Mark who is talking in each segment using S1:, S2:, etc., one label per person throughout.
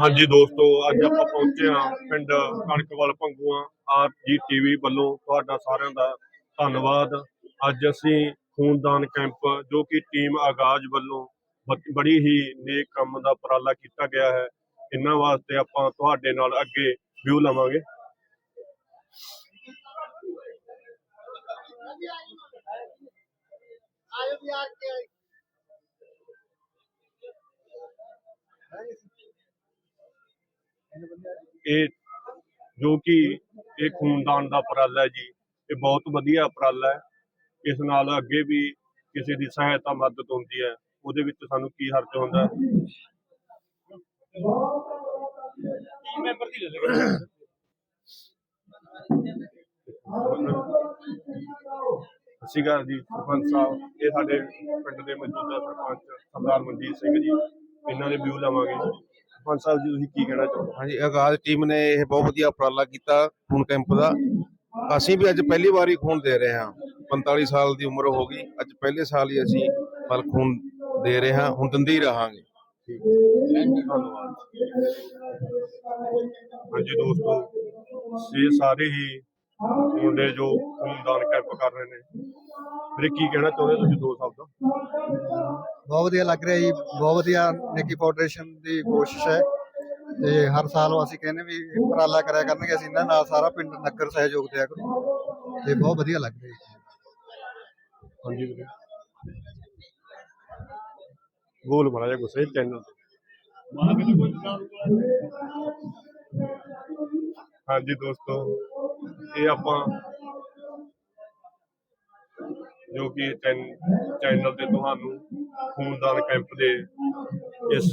S1: ਹਾਂਜੀ ਦੋਸਤੋ, ਅੱਜ ਆਪਾਂ ਪਹੁੰਚੇ ਹਾਂ ਪਿੰਡ ਕਣਕਵਾਲ ਭੰਗੂਆਂ ਆਰਜੀ ਟੀਵੀ ਵੱਲੋਂ। ਤੁਹਾਡਾ ਸਾਰਿਆਂ ਦਾ ਧੰਨਵਾਦ। ਅੱਜ ਅਸੀਂ ਖੂਨਦਾਨ ਕੈਂਪ, ਜੋ ਕਿ ਟੀਮ ਆਗਾਜ਼ ਵੱਲੋਂ ਬੜੀ ਹੀ ਨੇਕ ਕੰਮ ਦਾ ਉਪਰਾਲਾ ਕੀਤਾ ਗਿਆ ਹੈ। ਇਹਨਾਂ ਵਾਸਤੇ ਆਪਾਂ ਤੁਹਾਡੇ ਨਾਲ ਅੱਗੇ ਵਿਊ ਲਵਾਂਗੇ।
S2: ਆਇਓ ਵੀ ਆ ਕੇ।
S1: ਇਹ ਜੋ ਕਿ ਇਹ ਖੂਨਦਾਨ ਦਾ ਉਪਰਾਲਾ ਹੈ ਜੀ ਇਹ ਬਹੁਤ ਵਧੀਆ ਉਪਰਾਲਾ ਹੈ। ਇਸ ਨਾਲ ਅੱਗੇ ਵੀ ਕਿਸੇ ਦੀ ਸਹਾਇਤਾ ਮਦਦ ਹੁੰਦੀ ਹੈ ਉਹਦੇ ਵਿੱਚ ਸਾਨੂੰ ਕੀ ਹਰਜ ਹੁੰਦਾ?
S3: ਟੀਮ ਮੈਂਬਰ ਦੀ ਲੈ ਲਓ।
S1: ਸਤਿ ਸ਼੍ਰੀ ਅਕਾਲ ਜੀ ਸਰਪੰਚ ਸਾਹਿਬ ਇਹ ਸਾਡੇ ਪਿੰਡ ਦੇ ਮੌਜੂਦਾ ਸਰਪੰਚ ਸਰਦਾਰ ਮਨਜੀਤ ਸਿੰਘ ਜੀ ਇਹਨਾਂ ਦੇ ਵਿਊ ਲਵਾਂਗੇ ਸਰਪੰਚ ਸਾਹਿਬ ਜੀ ਤੁਸੀਂ ਕੀ ਕਹਿਣਾ ਚਾਹੁੰਦੇ
S4: ਹਾਂਜੀ ਆਗਾਜ਼ ਟੀਮ ਨੇ ਇਹ ਬਹੁਤ ਵਧੀਆ ਉਪਰਾਲਾ ਕੀਤਾ ਖੂਨ ਕੈਂਪ ਦਾ। ਅਸੀਂ ਵੀ ਅੱਜ ਪਹਿਲੀ ਵਾਰੀ ਖੂਨ ਦੇ ਰਹੇ ਹਾਂ। 45 ਸਾਲ ਦੀ ਉਮਰ ਹੋ ਗਈ। ਅੱਜ ਪਹਿਲੇ ਸਾਲ ਹੀ ਅਸੀਂ ਮਲ ਖੂਨ ਦੇ ਰਹੇ ਹਾਂ। ਹੁਣ ਦਿੰਦੇ ਹੀ ਰਹਾਂਗੇ।
S1: ਧੰਨਵਾਦ। ਹਾਂਜੀ ਦੋਸਤੋ ਇਹ ਸਾਰੇ ਹੀ ਮੁੰਡੇ ਜੋ ਖੂਨਦਾਨ ਕੈਂਪ ਕਰ ਰਹੇ ਨੇ। ਵੀਰੇ ਕੀ ਕਹਿਣਾ ਚਾਹੁੰਦੇ ਤੁਸੀਂ ਦੋ ਸ਼ਬਦ
S2: ਬਹੁਤ ਵਧੀਆ ਲੱਗ ਰਿਹਾ ਜੀ ਬਹੁਤ ਵਧੀਆ ਨੇਕੀ ਫਾਊਂਡੇਸ਼ਨ ਦੀ ਕੋਸ਼ਿਸ਼ ਹੈ। ਤੇ ਹਰ ਸਾਲ ਅਸੀਂ ਕਹਿੰਦੇ ਵੀ ਉਪਰਾਲਾ ਕਰਿਆ ਕਰਨਗੇ ਅਸੀਂ ਇਹਨਾਂ ਨਾਲ ਸਾਰਾ ਪਿੰਡ ਨਗਰ ਸਹਿਯੋਗ ਦਿਆ ਕਰੂ। ਤੇ ਬਹੁਤ ਵਧੀਆ ਲੱਗ ਰਿਹਾ ਜੀ।
S1: ਹਾਂਜੀ ਵੀਰੇ। ਗੋਲ ਮਾਰਾ ਜਾ ਗੁੱਸੇ ਚੈਨਲ ਹਾਂਜੀ ਦੋਸਤੋ ਇਹ ਆਪਾਂ ਜੋ ਕਿ ਚੈਨ- ਚੈਨਲ ਤੇ ਤੁਹਾਨੂੰ ਖੂਨਦਾਨ ਕੈਂਪ ਦੇ ਇਸ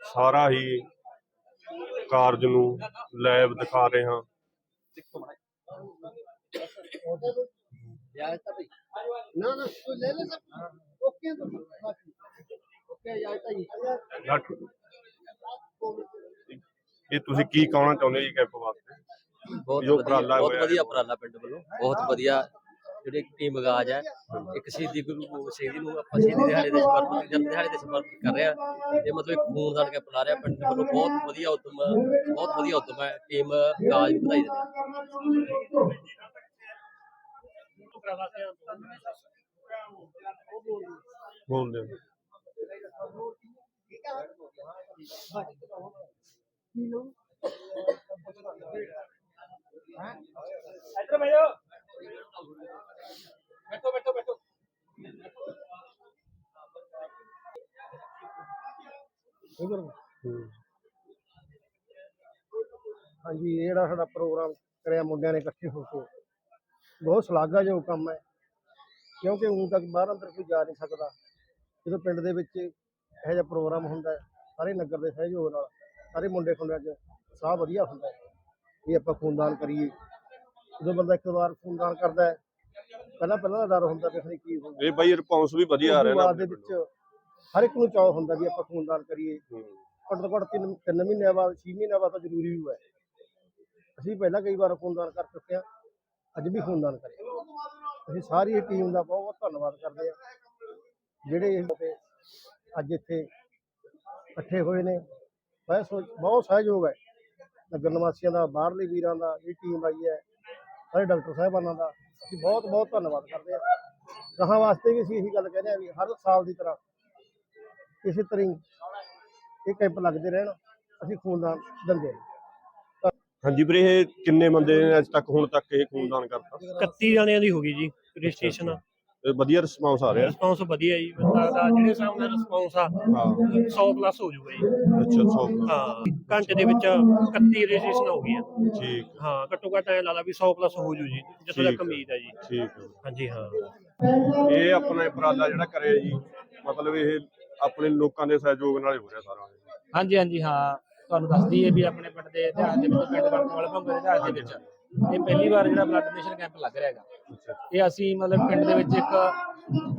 S1: ਸਾਰਾ ਹੀ ਕਾਰਜ ਨੂੰ ਲਾਈਵ ਦਿਖਾ ਰਹੇ ਹਾਂ। ਇਹ ਤੁਸੀਂ ਕੀ ਕਹਿਣਾ ਚਾਹੁੰਦੇ ਜੀ ਕੈਂਪ ਵਾਸਤੇ?
S5: ਬਹੁਤ ਵਧੀਆ ਬਹੁਤ ਵਧੀਆ ਉਪਰਾਲਾ ਪਿੰਡ ਵੱਲੋਂ। ਬਹੁਤ ਵਧੀਆ ਜਿਹੜੀ ਟੀਮ ਗਾਜ ਹੈ ਇੱਕ ਸ਼ਹੀਦੀ ਗੁਰੂ ਗੋਬਿੰਦ ਸਿੰਘ ਜੀ ਨੂੰ ਆਪਾਂ ਸ਼ਹੀਦੀ ਦਿਹਾੜੇ ਦੇ ਸਮਰਪਿਤ ਜਨਮ ਦਿਹਾੜੇ ਦੇ ਸਮਰਪਿਤ ਕਰ ਰਹੇ। ਇਹ ਮਤਲਬ ਇੱਕ ਖੂਨਦਾਨ ਕੈਂਪ ਲਾ ਰਿਹਾ ਪਿੰਡ ਵੱਲੋਂ ਬਹੁਤ ਵਧੀਆ ਉਦਮ ਬਹੁਤ ਵਧੀਆ ਉਦਮ ਹੈ ਟੀਮ ਗਾਜ ਨੂੰ ਵਧਾਈ ਦਿੰਦੇ
S1: ਬੋਲਦੇ ਹੋ
S3: ਇੱਧਰ ਬੈਠੋ ਬੈਠੋ ਬੈਠੋ ਬੈਠੋ
S2: ਹਾਂਜੀ ਇਹ ਜਿਹੜਾ ਸਾਡਾ ਪ੍ਰੋਗਰਾਮ ਕਰਿਆ ਮੁੰਡਿਆਂ ਨੇ ਇਕੱਠੇ ਹੋ ਕੇ। ਬਹੁਤ ਸ਼ਲਾਘਾਯੋਗ ਕੰਮ ਹੈ। ਕਿਉਂਕਿ ਹੁਣ ਤੱਕ ਬਾਹਰ ਅੰਦਰ ਕੋਈ ਜਾ ਨਹੀਂ ਸਕਦਾ। ਜਦੋਂ ਪਿੰਡ ਦੇ ਵਿੱਚ ਇਹੋ ਜਿਹਾ ਪ੍ਰੋਗਰਾਮ ਹੁੰਦਾ ਹੈ ਸਾਰੇ ਨਗਰ ਦੇ ਸਹਿਯੋਗ ਨਾਲ ਸਾਰੇ ਮੁੰਡੇ ਖੁੰਡਿਆਂ 'ਚ ਸਾਹ ਵਧੀਆ ਹੁੰਦਾ ਹੈ ਵੀ ਆਪਾਂ ਖੂਨਦਾਨ ਕਰੀਏ। ਜਦੋਂ ਬੰਦਾ ਇੱਕ ਵਾਰ ਖੂਨਦਾਨ ਕਰਦਾ ਹੈ ਪਹਿਲਾਂ ਪਹਿਲਾਂ ਦਾ ਡਰ ਹੁੰਦਾ ਖਰੇ ਕੀ ਹੋਊਗਾ
S1: ਇਹ ਬਾਈ ਰਿਸਪੌਂਸ ਵੀ ਵਧੀਆ ਆ ਰਿਹਾ ਨਾ
S2: ਬਾਅਦ ਦੇ ਵਿੱਚ ਹਰ ਇੱਕ ਨੂੰ ਚਾਅ ਹੁੰਦਾ ਵੀ ਆਪਾਂ ਖੂਨਦਾਨ ਕਰੀਏ। ਘੱਟ ਤੋਂ ਘੱਟ ਤਿੰਨ ਤਿੰਨ ਮਹੀਨਿਆਂ ਬਾਅਦ 6 ਮਹੀਨਿਆਂ ਬਾਅਦ ਤਾਂ ਜ਼ਰੂਰੀ ਹੋਇਆ। ਅਸੀਂ ਪਹਿਲਾਂ ਕਈ ਵਾਰ ਖੂਨਦਾਨ ਕਰ ਚੁੱਕੇ ਹਾਂ ਅੱਜ ਵੀ ਖੂਨਦਾਨ ਕਰਿਆ ਅਸੀਂ ਸਾਰੀ ਟੀਮ ਦਾ ਬਹੁਤ ਬਹੁਤ ਧੰਨਵਾਦ ਕਰਦੇ ਹਾਂ। ਜਿਹੜੇ ਅੱਜ ਇੱਥੇ ਇਕੱਠੇ ਹੋਏ ਨੇ ਬਹੁਤ ਸਹਿਯੋਗ ਹੈ। ਨਗਰ ਨਿਵਾਸੀਆਂ ਦਾ ਬਾਹਰਲੇ ਵੀਰਾਂ ਦਾ ਇਹ ਟੀਮ ਆਈ ਹੈ ਸਾਰੇ ਡਾਕਟਰ ਸਾਹਿਬਾਨਾਂ ਦਾ ਅਸੀਂ ਬਹੁਤ ਬਹੁਤ ਧੰਨਵਾਦ ਕਰਦੇ ਹਾਂ। ਗਾਹਾਂ ਵਾਸਤੇ ਵੀ ਅਸੀਂ ਇਹੀ ਗੱਲ ਕਹਿੰਦੇ ਹਾਂ ਵੀ ਹਰ ਸਾਲ ਦੀ ਤਰ੍ਹਾਂ ਇਸੇ ਤਰ੍ਹਾਂ ਹੀ ਇਹ ਕੈਂਪ ਲੱਗਦੇ ਰਹਿਣ ਅਸੀਂ ਖੂਨਦਾਨ ਦਿੰਦੇ ਹਾਂ।
S1: ਹਾਂਜੀ ਵੀਰੇ ਇਹ ਕਿੰਨੇ ਬੰਦੇ ਨੇ ਅੱਜ ਤੱਕ ਹੁਣ ਤੱਕ ਇਹ ਖੂਨਦਾਨ ਕਰਤਾ?
S3: 31 ਜਣਿਆਂ ਦੀ ਹੋ ਗਈ ਜੀ ਰਜਿਸਟ੍ਰੇਸ਼ਨ
S1: ਇਹ ਵਧੀਆ ਰਿਸਪੌਂਸ ਆ ਰਿਹਾ।
S3: ਰਿਸਪੌਂਸ ਵਧੀਆ ਜੀ ਬੰਦਾ ਦਾ ਜਿਹੜੇ ਹਿਸਾਬ ਨਾਲ ਰਿਸਪੌਂਸ ਆ
S1: ਹਾਂ।
S3: 100 ਪਲੱਸ ਹੋ ਜਾਊਗਾ ਜੀ।
S1: ਅੱਛਾ ਸੌ
S3: ਹਾਂ ਘੰਟੇ ਦੇ ਵਿੱਚ 31 ਰਜਿਸਟ੍ਰੇਸ਼ਨ ਹੋ ਗਈਆਂ
S1: ਠੀਕ।
S3: ਹਾਂ ਘੱਟੋ ਘੱਟ ਐ ਲਾ ਲਾ ਵੀ 100 ਪਲੱਸ ਹੋ ਜੂ ਜੀ ਜਿੱਥੋਂ
S1: ਠੀਕ
S3: ਤੱਕ
S1: ਹੈ।
S3: ਉਮੀਦ ਹੈ ਜੀ।
S1: ਠੀਕ
S3: ਹਾਂਜੀ ਹਾਂ।
S1: ਇਹ ਆਪਣਾ ਉਪਰਾਲਾ ਜਿਹੜਾ ਕਰਿਆ ਜੀ ਮਤਲਬ ਇਹ ਆਪਣੇ ਲੋਕਾਂ ਦੇ ਸਹਿਯੋਗ ਨਾਲ ਹੀ ਹੋ ਰਿਹਾ ਸਾਰਾ।
S6: ਹਾਂਜੀ ਹਾਂਜੀ ਹਾਂ। ਤੁਹਾਨੂੰ ਦੱਸ ਦਈਏ ਵੀ ਆਪਣੇ ਪਿੰਡ ਦੇ ਇਤਿਹਾਸ ਦੇ ਵਿੱਚ ਪਿੰਡ ਕਣਕ ਵਾਲੇ ਭੰਗੇ ਦੇ ਇਤਿਹਾਸ ਦੇ ਵਿੱਚ। ਇਹ ਪਹਿਲੀ ਵਾਰ ਜਿਹੜਾ ਬਲੱਡ ਡੋਨੇਸ਼ਨ ਕੈਂਪ ਲੱਗ ਰਿਹਾ ਹੈਗਾ। ਇਹ ਅਸੀਂ ਮਤਲਬ ਪਿੰਡ ਦੇ ਵਿੱਚ ਇੱਕ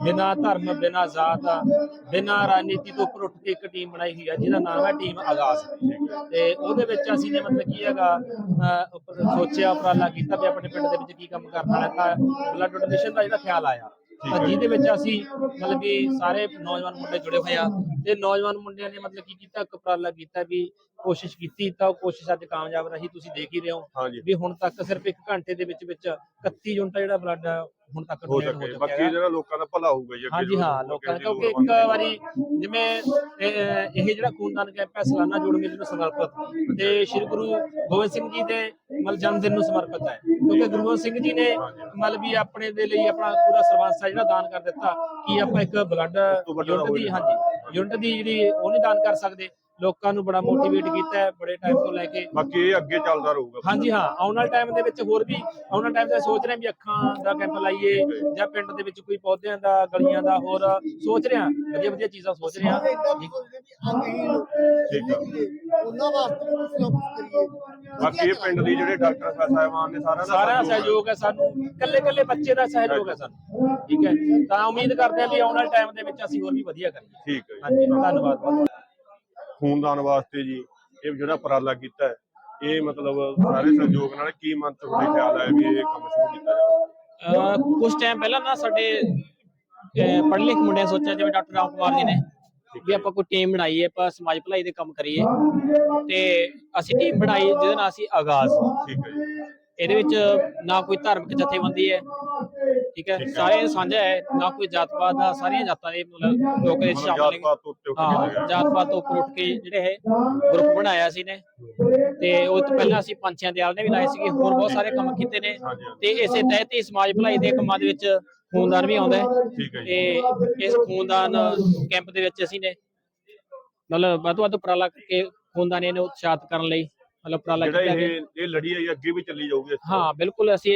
S6: ਬਿਨਾਂ ਧਰਮ ਬਿਨਾਂ ਜ਼ਾਤ ਬਿਨਾਂ ਰਾਜਨੀਤੀ ਤੋਂ ਉੱਪਰ ਉੱਠ ਕੇ ਇੱਕ ਟੀਮ ਬਣਾਈ ਹੋਈ ਹੈ ਜਿਹਦਾ ਨਾਮ ਹੈ ਟੀਮ ਆਗਾਜ਼। ਤੇ ਉਹਦੇ ਵਿੱਚ ਅਸੀਂ ਨੇ ਮਤਲਬ ਕੀ ਹੈਗਾ ਸੋਚਿਆ ਉਪਰਾਲਾ ਕੀਤਾ ਵੀ ਆਪਣੇ ਪਿੰਡ ਦੇ ਵਿੱਚ ਕੀ ਕੰਮ ਕਰਨ ਵਾਲਾ ਤਾਂ ਬਲੱਡ ਡੋਨੇਸ਼ਨ ਦਾ ਜਿਹੜਾ ਖਿਆਲ ਆਇਆ। ਤਾਂ ਜਿਹਦੇ ਵਿੱਚ ਅਸੀਂ ਮਤਲਬ ਕਿ ਸਾਰੇ ਨੌਜਵਾਨ ਮੁੰਡੇ ਜੁੜੇ ਹੋਏ ਆ ਤੇ ਨੌਜਵਾਨ ਮੁੰਡਿਆਂ ਨੇ ਮਤਲਬ ਕੀ ਕੀਤਾ ਇੱਕ ਉਪਰਾਲਾ ਕੀਤਾ ਵੀ ਕੋਸ਼ਿਸ਼ ਕੀਤੀ ਤਾਂ ਉਹ ਕੋਸ਼ਿਸ਼ ਅੱਜ ਕਾਮਯਾਬ ਰਹੀ ਤੁਸੀਂ ਦੇਖ ਹੀ ਰਹੇ ਹੋ
S1: ਹਾਂਜੀ।
S6: ਵੀ ਹੁਣ ਤੱਕ ਸਿਰਫ 1 ਘੰਟੇ ਦੇ ਵਿੱਚ ਵਿੱਚ 31 ਯੂਨਿਟਾਂ ਜਿਹੜਾ ਬਲੱਡ ਹੁਣ ਤੱਕ
S1: ਹੋ
S6: ਡੋਨੇਟ ਹੋ
S1: ਸਕੇ।
S6: ਚੁੱਕਿਆ
S1: ਬਾਕੀ
S6: ਹੈ
S1: ਜਿਹੜਾ ਲੋਕਾਂ ਦਾ ਭਲਾ ਹੋਊਗਾ ਜੀ ਅੱਗੇ
S6: ਹਾਂਜੀ ਹਾਂ
S1: ਲੋਕਾਂ
S6: ਲੋਕਾਂ
S1: ਦੀ
S6: ਕਿਉਂਕਿ ਇੱਕ ਵਾਰੀ ਜਿਵੇਂ ਇਹ ਇਹ ਜਿਹੜਾ ਖੂਨਦਾਨ ਕੈਂਪ ਹੈ ਸਾਲਾਨਾ ਜੋੜ ਮੇਲੇ ਨੂੰ ਸਮਰਪਿਤ ਤੇ ਸ੍ਰੀ ਗੁਰੂ ਗੋਬਿੰਦ ਸਿੰਘ ਜੀ ਦੇ ਮਤਲਬ ਜਨਮ ਦਿਨ ਨੂੰ ਸਮਰਪਿਤ ਹੈ। ਕਿਉਂਕਿ ਗੁਰੂ ਗੋਬਿੰਦ ਸਿੰਘ ਜੀ ਨੇ ਮਤਲਬ ਵੀ ਆਪਣੇ ਦੇ ਲਈ ਆਪਣਾ ਪੂਰਾ ਸਰਬੰਸ ਹੈ ਜਿਹੜਾ ਦਾਨ ਕਰ ਦਿੱਤਾ ਕਿ ਆਪਾਂ ਇੱਕ ਬਲੱਡ
S1: ਤੋਂ ਵੱਡਾ
S6: ਯੂਨਿਟ ਦੀ ਹਾਂਜੀ ਯੂਨਿਟ ਦੀ ਜਿਹੜੀ ਉਹ ਨਹੀਂ ਦਾਨ ਕਰ ਸਕਦੇ। ਲੋਕਾਂ ਨੂੰ ਬੜਾ ਮੋਟੀਵੇਟ ਕੀਤਾ ਹੈ ਬੜੇ ਟਾਈਮ ਤੋਂ ਲੈ ਕੇ।
S1: ਬਾਕੀ ਇਹ ਅੱਗੇ ਚੱਲਦਾ ਰਹੂਗਾ।
S6: ਹਾਂਜੀ ਹਾਂ ਆਉਣ ਵਾਲੇ ਟਾਈਮ ਦੇ ਵਿੱਚ ਹੋਰ ਵੀ ਆਉਣ ਵਾਲੇ ਟਾਈਮ ਤੇ ਸੋਚ ਰਹੇ ਵੀ ਅੱਖਾਂ ਦਾ ਕੈਂਪ ਲਾਈਏ ਜਾਂ ਪਿੰਡ ਦੇ ਵਿੱਚ ਕੋਈ ਪੌਦਿਆਂ ਦਾ ਗਲੀਆਂ ਦਾ ਹੋਰ ਸੋਚ ਰਹੇ ਹਾਂ ਵਧੀਆ ਵਧੀਆ ਚੀਜ਼ਾਂ ਸੋਚ ਰਹੇ ਹਾਂ।
S1: ਠੀਕ ਆ।
S7: ਉਹਨਾਂ ਵਾਸਤੇ ਵੀ ਕੁਛ ਨਾ ਕੁਛ ਕਰੀਏ।
S1: ਬਾਕੀ ਇਹ ਪਿੰਡ ਦੀ ਜਿਹੜੇ ਡਾਕਟਰ ਸਾਹਿਬਾਨ ਨੇ ਸਾਰਿਆਂ ਦਾ
S6: ਸਾਰਾ
S1: ਸਹਿਯੋਗ ਹੈ।
S6: ਸਹਿਯੋਗ ਹੈ ਸਾਨੂੰ ਕੱਲੇ ਕੱਲੇ ਬੱਚੇ ਦਾ ਸਹਿਯੋਗ ਹੈ ਸਾਨੂੰ। ਠੀਕ ਹੈ ਤਾਂ ਉਮੀਦ ਕਰਦੇ ਹਾਂ ਵੀ ਆਉਣ ਵਾਲੇ ਟਾਈਮ ਦੇ ਵਿੱਚ ਅਸੀਂ ਹੋਰ ਵੀ ਵਧੀਆ ਕਰੀਏ।
S1: ਠੀਕ ਹੈ
S6: ਹਾਂਜੀ ਧੰਨਵਾਦ ਬਹੁਤ।
S1: ਖੂਨਦਾਨ ਵਾਸਤੇ ਜੀ ਇਹ ਜਿਹੜਾ ਉਪਰਾਲਾ ਕੀਤਾ ਹੈ ਇਹ ਮਤਲਬ ਸਾਰੇ ਸਹਿਯੋਗ ਨਾਲ ਕੀ ਮਨ ਤੁਹਾਡੇ ਖਿਆਲ ਹੈ ਵੀ ਇਹ ਕੰਮ ਸ਼ੁਰੂ ਕੀਤਾ ਜਾਵੇ?
S8: ਕੁਝ ਟਾਈਮ ਪਹਿਲਾਂ ਨਾ ਸਾਡੇ ਪੜ੍ਹੇ ਲਿਖ ਮੁੰਡਿਆਂ ਸੋਚਿਆ ਜਿਵੇਂ ਡਾਕਟਰ ਰਾਮ ਕੁਮਾਰ ਜੀ ਨੇ ਵੀ ਆਪਾਂ ਕੋਈ ਟੀਮ ਬਣਾਈਏ ਆਪਾਂ ਸਮਾਜ ਭਲਾਈ ਦੇ ਕੰਮ ਕਰੀਏ ਤੇ ਅਸੀਂ ਟੀਮ ਬਣਾਈ ਜਿਹਦੇ ਨਾਲ ਅਸੀਂ ਆਗਾਜ਼।
S1: ਠੀਕ ਹੈ ਜੀ।
S8: ਇਹਦੇ ਵਿੱਚ ਨਾ ਕੋਈ ਧਾਰਮਿਕ ਜਥੇਬੰਦੀ ਹੈ ਠੀਕ ਹੈ? ਸਾਰੇ ਸਾਂਝਾ ਹੈ ਨਾ ਕੋਈ ਜਾਤ ਪਾਤ ਦਾ ਸਾਰੀਆਂ ਜਾਤਾਂ ਦੇ ਮਤਲਬ ਲੋਕ ਇਸ ਸ਼ਾਮਲ
S1: ਕੇ
S8: ਹਾਂ
S1: ਗਿਆ।
S8: ਜਾਤ ਪਾਤ ਤੋਂ ਉੱਪਰ ਉੱਠ ਕੇ ਜਿਹੜੇ ਇਹ ਗਰੁੱਪ ਬਣਾਇਆ ਸੀ ਨੇ। ਤੇ ਉਹ ਤੋਂ ਪਹਿਲਾਂ ਅਸੀਂ ਪੰਛੀਆਂ ਦੇ ਆਲਣੇ ਵੀ ਲਾਏ ਸੀਗੇ ਹੋਰ ਬਹੁਤ ਸਾਰੇ ਕੰਮ ਕੀਤੇ ਨੇ। ਤੇ ਇਸੇ ਤਹਿਤ ਹੀ ਸਮਾਜ ਭਲਾਈ ਦੇ ਕੰਮਾਂ ਦੇ ਵਿੱਚ ਖੂਨਦਾਨ ਵੀ ਆਉਂਦਾ ਹੈ।
S1: ਹੈ
S8: ਤੇ ਇਸ ਖੂਨਦਾਨ ਕੈਂਪ ਦੇ ਵਿੱਚ ਅਸੀਂ ਨੇ ਮਤਲਬ ਵੱਧ ਵੱਧ ਉਪਰਾਲਾ ਕਰਕੇ ਖੂਨਦਾਨ ਇਹਨੂੰ ਉਤਸ਼ਾਹਿਤ ਕਰਨ ਲਈ ਮਤਲਬ ਉਪਰਾਲਾ ਕੀਤਾ
S1: ਇਹ ਇਹ ਲੜੀ ਹੈ ਅੱਗੇ ਵੀ ਚੱਲੀ ਜਾਊਗੀ।
S8: ਹਾਂ ਬਿਲਕੁਲ ਅਸੀਂ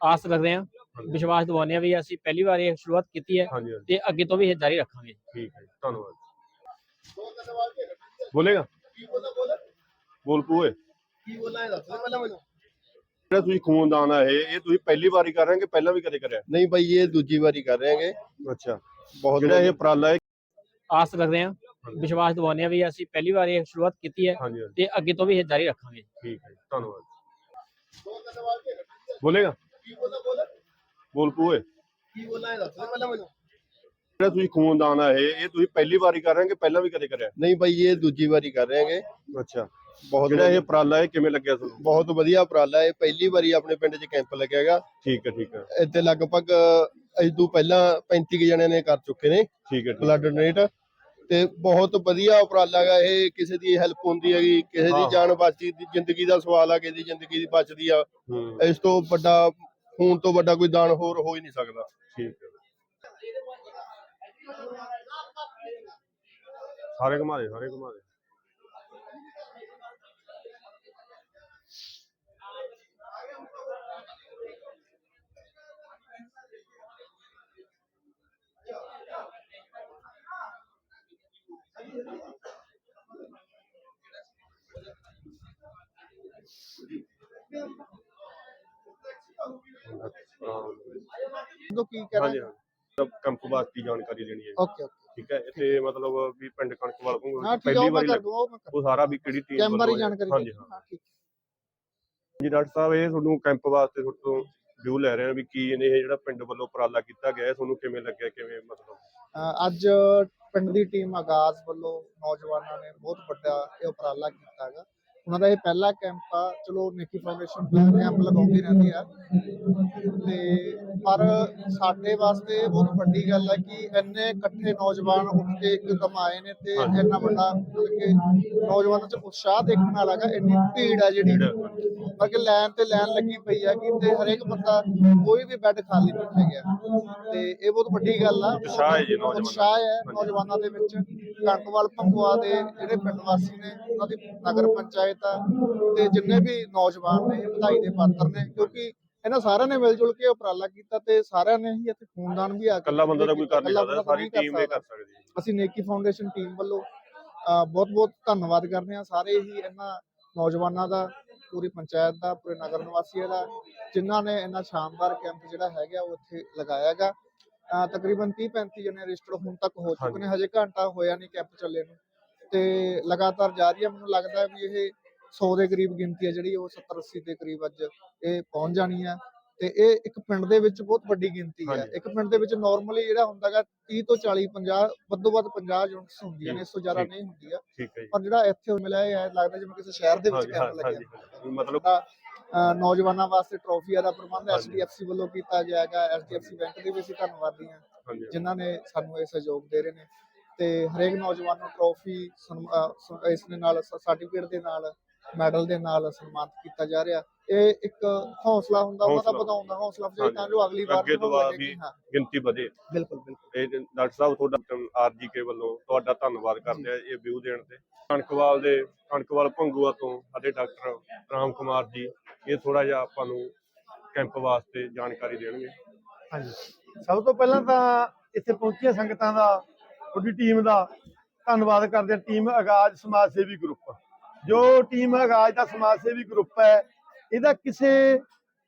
S8: ਆਸ ਰੱਖਦੇ ਹਾਂ। ਵਿਸ਼ਵਾਸ ਦਿਵਾਉਂਦੇ ਹਾਂ ਵੀ ਅਸੀਂ ਪਹਿਲੀ ਵਾਰ ਇਹ ਸ਼ੁਰੂਆਤ ਕੀਤੀ ਹੈ
S1: ਹਾਂਜੀ ਹਾਂਜੀ।
S8: ਤੇ ਅੱਗੇ ਤੋਂ ਵੀ ਇਹ ਜਾਰੀ ਰੱਖਾਂਗੇ।
S1: ਠੀਕ ਹੈ ਜੀ, ਧੰਨਵਾਦ ਬੋਲੇਗਾ? ਬੋਲ ਪੂਏ।
S7: ਕੀ ਬੋਲਾਂ ਇਹ ਦੱਸ ਦੇ ਪਹਿਲਾਂ ਮੈਨੂੰ
S1: ਜਿਹੜਾ ਤੁਸੀਂ ਖੂਨਦਾਨ ਆ ਇਹ ਇਹ ਤੁਸੀਂ ਪਹਿਲੀ ਵਾਰੀ ਕਰ ਰਹੇ ਹੋ ਕਿ ਪਹਿਲਾਂ ਵੀ ਕਦੇ ਕਰਿਆ?
S7: ਨਹੀਂ ਭਾਈ ਇਹ ਦੂਜੀ ਵਾਰੀ ਕਰ ਰਹੇ ਹੈਗੇ।
S1: ਅੱਛਾ।
S7: ਬਹੁਤ
S1: ਜਿਹੜਾ ਇਹ ਉਪਰਾਲਾ ਹੈ
S8: ਆਸ ਰੱਖਦੇ ਹਾਂ ਵਿਸ਼ਵਾਸ ਦਿਵਾਉਂਦੇ ਹਾਂ ਵੀ ਅਸੀਂ ਪਹਿਲੀ ਵਾਰ ਇਹ ਸ਼ੁਰੂਆਤ ਕੀਤੀ ਹੈ
S1: ਹਾਂਜੀ ਹਾਂਜੀ।
S8: ਤੇ ਅੱਗੇ ਤੋਂ ਵੀ ਇਹ ਜਾਰੀ ਰੱਖਾਂਗੇ।
S1: ਠੀਕ ਹੈ ਜੀ, ਧੰਨਵਾਦ ਬੋਲੇਗਾ? ਬੋਲ ਪੂਏ
S7: ਕੀ ਬੋਲਾਂ ਇਹ ਦੱਸ ਪਹਿਲਾਂ ਮੈਨੂੰ।
S1: ਜਿਹੜਾ ਤੁਸੀਂ ਖੂਨਦਾਨ ਆ ਇਹ ਇਹ ਤੁਸੀਂ ਪਹਿਲੀ ਵਾਰੀ ਕਰ ਰਹੇ ਹੋ ਕਿ ਪਹਿਲਾਂ ਵੀ ਕਦੇ ਕਰਿਆ?
S7: ਨਹੀਂ ਭਾਈ ਇਹ ਦੂਜੀ ਵਾਰੀ ਕਰ ਰਹੇ ਹੈਗੇ।
S1: ਅੱਛਾ।
S7: ਬਹੁਤ
S1: ਜਿਹੜਾ ਇਹ ਉਪਰਾਲਾ ਹੈ ਕਿਵੇਂ ਲੱਗਿਆ ਤੁਹਾਨੂੰ?
S7: ਬਹੁਤ ਵਧੀਆ ਉਪਰਾਲਾ ਹੈ ਪਹਿਲੀ ਵਾਰੀ ਆਪਣੇ ਪਿੰਡ 'ਚ ਕੈਂਪ ਲੱਗਿਆ ਹੈਗਾ।
S1: ਠੀਕ ਹੈ ਠੀਕ ਹੈ।
S7: ਇੱਥੇ ਲਗਭਗ ਅੱਜ ਤੋਂ ਪਹਿਲਾਂ 35 ਕੁ ਜਣਿਆਂ ਨੇ ਕਰ ਚੁੱਕੇ ਨੇ।
S1: ਠੀਕ ਹੈ।
S7: Blood donate. ਤੇ ਬਹੁਤ ਵਧੀਆ ਉਪਰਾਲਾ ਹੈਗਾ ਇਹ ਕਿਸੇ ਦੀ ਹੈਲਪ ਹੁੰਦੀ ਹੈਗੀ ਕਿਸੇ। ਦੀ ਜਾਨ ਬਚਦੀ ਜ਼ਿੰਦਗੀ ਦਾ ਸਵਾਲ ਆ ਕਿਸੇ ਦੀ ਜ਼ਿੰਦਗੀ ਦੀ ਬਚਦੀ ਆ। ਇਸ ਤੋਂ ਵੱਡਾ ਖੂਨ ਤੋਂ ਵੱਡਾ ਕੋਈ ਦਾਨ ਹੋਰ ਹੋ ਹੀ ਨਹੀਂ ਸਕਦਾ।
S1: ਠੀਕ ਹੈ। ਸਾਰੇ ਘੁਮਾ ਦੇ, ਸਾਰੇ ਘੁਮਾ ਦੇ।
S7: ਤੋਂ ਕੀ
S1: ਹਾਂਜੀ ਹਾਂ ਸਭ ਕੰਪ ਵਾਸਤੇ ਜਾਣਕਾਰੀ ਲੈਣੀ ਹੈ।
S7: Okay okay.
S1: ਠੀਕ ਹੈ ਤੇ ਮਤਲਬ ਵੀ ਪਿੰਡ ਕਣਕਵਾਲ
S7: ਹਾਂ
S1: ਕੋਲ
S7: ਠੀਕ
S1: ਪਹਿਲੀ
S7: ਹੈ ਮੈਂ
S1: ਵਾਰੀ
S7: ਕਰ ਦੂੰਗਾ ਉਹ ਮੈਂ ਕਰ
S1: ਉਹ ਸਾਰਾ ਵੀ ਕਿਹੜੀ ਟੀਮ
S7: ਕੈਂਪ ਬਾਰੇ ਜਾਣਕਾਰੀ
S1: ਹਾਂਜੀ
S7: ਦੇ-
S1: ਹਾਂ।
S7: ਹਾਂ ਠੀਕ
S1: ਜੀ ਡਾਕਟਰ ਸਾਹਿਬ ਇਹ ਤੁਹਾਨੂੰ ਕੈਂਪ ਵਾਸਤੇ ਤੁਹਾਡੇ ਤੋਂ ਵਿਊ ਲੈ ਰਹੇ ਹਾਂ ਵੀ ਕੀ ਇਹਨੇ ਇਹ ਜਿਹੜਾ ਪਿੰਡ ਵੱਲੋਂ ਉਪਰਾਲਾ ਕੀਤਾ ਗਿਆ ਹੈ ਤੁਹਾਨੂੰ ਕਿਵੇਂ ਲੱਗਿਆ ਕਿਵੇਂ ਮਤਲਬ?
S9: ਅ, ਅੱਜ ਪਿੰਡ ਦੀ ਟੀਮ ਆਗਾਜ਼ ਵੱਲੋਂ ਨੌਜਵਾਨਾਂ ਨੇ ਬਹੁਤ ਵੱਡਾ ਇਹ ਉਪਰਾਲਾ ਕੀਤਾ ਹੈਗਾ। ਉਹਨਾਂ ਦਾ ਇਹ ਪਹਿਲਾ ਕੈਂਪ ਆ। ਚਲੋ ਨੇਕੀ ਫਾਊਂਡੇਸ਼ਨ ਕੈਂਪ ਲਗਾਉਂਦੀ ਰਹਿੰਦੀ ਆ। ਤੇ ਪਰ ਸਾਡੇ ਵਾਸਤੇ ਬਹੁਤ ਵੱਡੀ ਗੱਲ ਹੈ ਕਿ ਇੰਨੇ ਇਕੱਠੇ ਨੌਜਵਾਨ ਉੱਠ ਕੇ ਇੱਕ ਕਮਾਏ ਨੇ ਤੇ ਇੰਨਾ ਵੱਡਾ ਕਿ ਨੌਜਵਾਨਾਂ 'ਚ ਉਤਸ਼ਾਹ ਦੇਖਣ ਵਾਲਾ ਹੈਗਾ ਇੰਨੀ ਭੀੜ ਆ ਜਿਹੜੀ। ਬਾਕੀ ਲਾਈਨ ਤੇ ਲਾਈਨ ਲੱਗੀ ਪਈ ਆ ਕਿ ਤੇ ਹਰੇਕ ਬੰਦਾ ਕੋਈ ਵੀ ਬੈੱਡ ਖਾਲੀ ਨਹੀਂ ਹੈਗਾ ਤੇ ਇਹ ਬਹੁਤ ਵੱਡੀ ਗੱਲ ਆ।
S1: ਉਤਸ਼ਾਹ ਹੈ ਜੀ ਨੌਜਵਾਨਾਂ
S9: ਉਤਸ਼ਾਹ ਹੈ ਨੌਜਵਾਨਾਂ ਦੇ ਵਿੱਚ। ਕਣਕਵਾਲ ਭੰਗਵਾ ਦੇ ਜਿਹੜੇ ਪਿੰਡ ਵਾਸੀ ਨੇ ਉਹਨਾਂ ਦੀ ਨਗਰ ਪੰਚਾਇਤ ਆ ਤੇ ਜਿੰਨੇ ਵੀ ਨੌਜਵਾਨ ਨੇ ਇਹ ਵਧਾਈ ਦੇ ਪਾਤਰ ਨੇ ਕਿਉਂਕਿ ਇਹਨਾਂ ਸਾਰਿਆਂ ਨੇ ਮਿਲ ਜੁਲ ਕੇ ਉਪਰਾਲਾ ਕੀਤਾ ਤੇ ਸਾਰਿਆਂ ਨੇ ਹੀ ਇੱਥੇ ਖੂਨਦਾਨ ਵੀ ਆ ਕੇ
S1: ਇਕੱਲਾ ਬੰਦਾ ਤਾਂ ਕੋਈ ਕਰ ਨਹੀਂ
S9: ਇਕੱਲਾ
S1: ਸਕਦਾ
S9: ਬੰਦਾ
S1: ਸਾਰੀ
S9: ਨਹੀਂ ਕਰ
S1: ਟੀਮ ਇਹ ਕਰ
S9: ਸਕਦਾ।
S1: ਸਕਦੀ ਹੈ
S9: ਅਸੀਂ ਨੇਕੀ ਫਾਊਂਡੇਸ਼ਨ ਟੀਮ ਵੱਲੋਂ ਬਹੁਤ ਬਹੁਤ ਧੰਨਵਾਦ ਕਰਦੇ ਹਾਂ ਸਾਰੇ ਹੀ ਇਹਨਾਂ ਨੌਜਵਾਨਾਂ ਦਾ ਪੂਰੀ ਪੰਚਾਇਤ ਦਾ ਪੂਰੇ ਨਗਰ ਨਿਵਾਸੀਆਂ ਦਾ ਜਿਨ੍ਹਾਂ ਨੇ ਇੰਨਾ ਸ਼ਾਨਦਾਰ ਕੈਂਪ ਜਿਹੜਾ ਹੈਗਾ ਉਹ ਇੱਥੇ ਲਗਾਇਆ ਹੈਗਾ। ਅਹ ਤਕਰੀਬਨ 30 35 ਜਣੇ ਰਜਿਸਟਰ ਹੁਣ ਤੱਕ ਹੋ ਚੁੱਕੇ ਨੇ ਹਜੇ। ਘੰਟਾ ਹੋਇਆ ਨਹੀਂ ਕੈਂਪ ਚੱਲੇ ਨੂੰ। ਤੇ ਲਗਾਤਾਰ ਜਾਰੀ ਹੈ ਮੈਨੂੰ ਲੱਗਦਾ ਹੈ ਵੀ ਇਹ 100 ਦੇ ਕਰੀਬ ਗਿਣਤੀ ਹੈ ਜਿਹੜੀ ਉਹ 70 80 ਦੇ ਕਰੀਬ ਅੱਜ ਇਹ ਪਹੁੰਚ ਜਾਣੀ ਹੈ। ਤੇ ਇਹ ਇੱਕ ਪਿੰਡ ਦੇ ਵਿੱਚ ਬਹੁਤ ਵੱਡੀ ਗਿਣਤੀ ਹੈ। ਇੱਕ ਪਿੰਡ ਦੇ ਵਿੱਚ ਨਾਰਮਲੀ ਜਿਹੜਾ ਹੁੰਦਾਗਾ 30 ਤੋਂ 40 50 ਵੱਧੋ ਵੱਧ 50 ਯੂਨਿਟਸ ਹੁੰਦੀਆਂ ਨੇ ਇਸ ਤੋਂ ਜ਼ਿਆਦਾ। ਨਹੀਂ ਹੁੰਦੀਆਂ
S1: ਠੀਕ ਹੈ ਜੀ।
S9: ਪਰ ਜਿਹੜਾ ਇੱਥੇ ਮਿਲਿਆ ਇਹ ਹੈ ਲੱਗਦਾ ਜਿਵੇਂ ਕਿਸੇ ਸ਼ਹਿਰ ਦੇ ਵਿੱਚ ਕੈਂਪ ਲੱਗਿਆ।
S1: ਮਤਲਬ
S9: ਨੌਜਵਾਨਾਂ ਵਾਸਤੇ ਟਰੋਫੀਆਂ ਦਾ ਪ੍ਰਬੰਧ। ਐਸਡੀਐਫਸੀ ਵੱਲੋਂ ਕੀਤਾ ਹੈਗਾ। ਐਸਡੀਐਫਸੀ ਬੈਂਕ ਦੇ ਵੀ ਅਸੀਂ ਧੰਨਵਾਦੀ ਹਾਂ ਜਿਨ੍ਹਾਂ ਨੇ ਸਾਨੂੰ ਇਹ ਸਹਿਯੋਗ ਦੇ ਰਹੇ ਨੇ। ਤੇ ਹਰੇਕ ਨੌਜਵਾਨ ਨੂੰ ਟਰੋਫੀ ਇਸ ਦੇ ਨਾਲ ਸਰਟੀਫਿਕੇਟ ਦੇ ਨਾਲ ਮੈਡਲ ਦੇ ਨਾਲ ਸਨਮਾਨਿਤ ਕੀਤਾ ਜਾ ਰਿਹਾ। ਇਹ ਇੱਕ ਹੌਸਲਾ ਹੁੰਦਾ ਉਹਨਾਂ ਦਾ
S1: ਹੌਸਲਾ।
S9: ਵਧਾਉਣ ਦਾ ਹੌਸਲਾ ਅਫਜ਼ਾਈ ਤਾਂ ਜੋ ਅਗਲੀ ਵਾਰ
S1: ਅੱਗੇ
S9: ਨੂੰ
S1: ਤੋਂ
S9: ਕਿ
S1: ਵੀ
S9: ਹਾਂ।
S1: ਗਿਣਤੀ ਵਧੇ।
S9: ਬਿਲਕੁਲ ਬਿਲਕੁਲ।
S1: ਇਹ ਡਾਕਟਰ ਸਾਹਿਬ ਤੁਹਾਡਾ ਆਰਜੀਕੇ ਵੱਲੋਂ ਤੁਹਾਡਾ ਧੰਨਵਾਦ ਕਰਦੇ ਆ ਇਹ ਵਿਊ ਦੇਣ ਤੇ। ਕਣਕਵਾਲ ਦੇ ਕਣਕਵਾਲ ਭੰਗੂਆ ਤੋਂ ਸਾਡੇ ਡਾਕਟਰ ਰਾਮ ਕੁਮਾਰ ਜੀ ਇਹ ਥੋੜਾ ਜਿਹਾ ਆਪਾਂ ਨੂੰ ਕੈਂਪ ਵਾਸਤੇ ਜਾਣਕਾਰੀ ਦੇਣਗੇ।
S10: ਹਾਂਜੀ। ਸਭ ਤੋਂ ਪਹਿਲਾਂ ਤਾਂ ਇੱਥੇ ਪਹੁੰਚੀਆਂ ਸੰਗਤਾਂ ਦਾ ਤੁਹਾਡੀ ਟੀਮ ਦਾ ਧੰਨਵਾਦ ਕਰਦੇ ਹਾਂ ਟੀਮ ਆਗਾਜ਼ ਸਮਾਜ ਸੇਵੀ ਗਰੁੱਪ। ਜੋ ਟੀਮ ਆਗਾਜ਼ ਦਾ ਸਮਾਜ ਸੇਵੀ ਗਰੁੱਪ ਹੈ, ਇਹਦਾ ਕਿਸੇ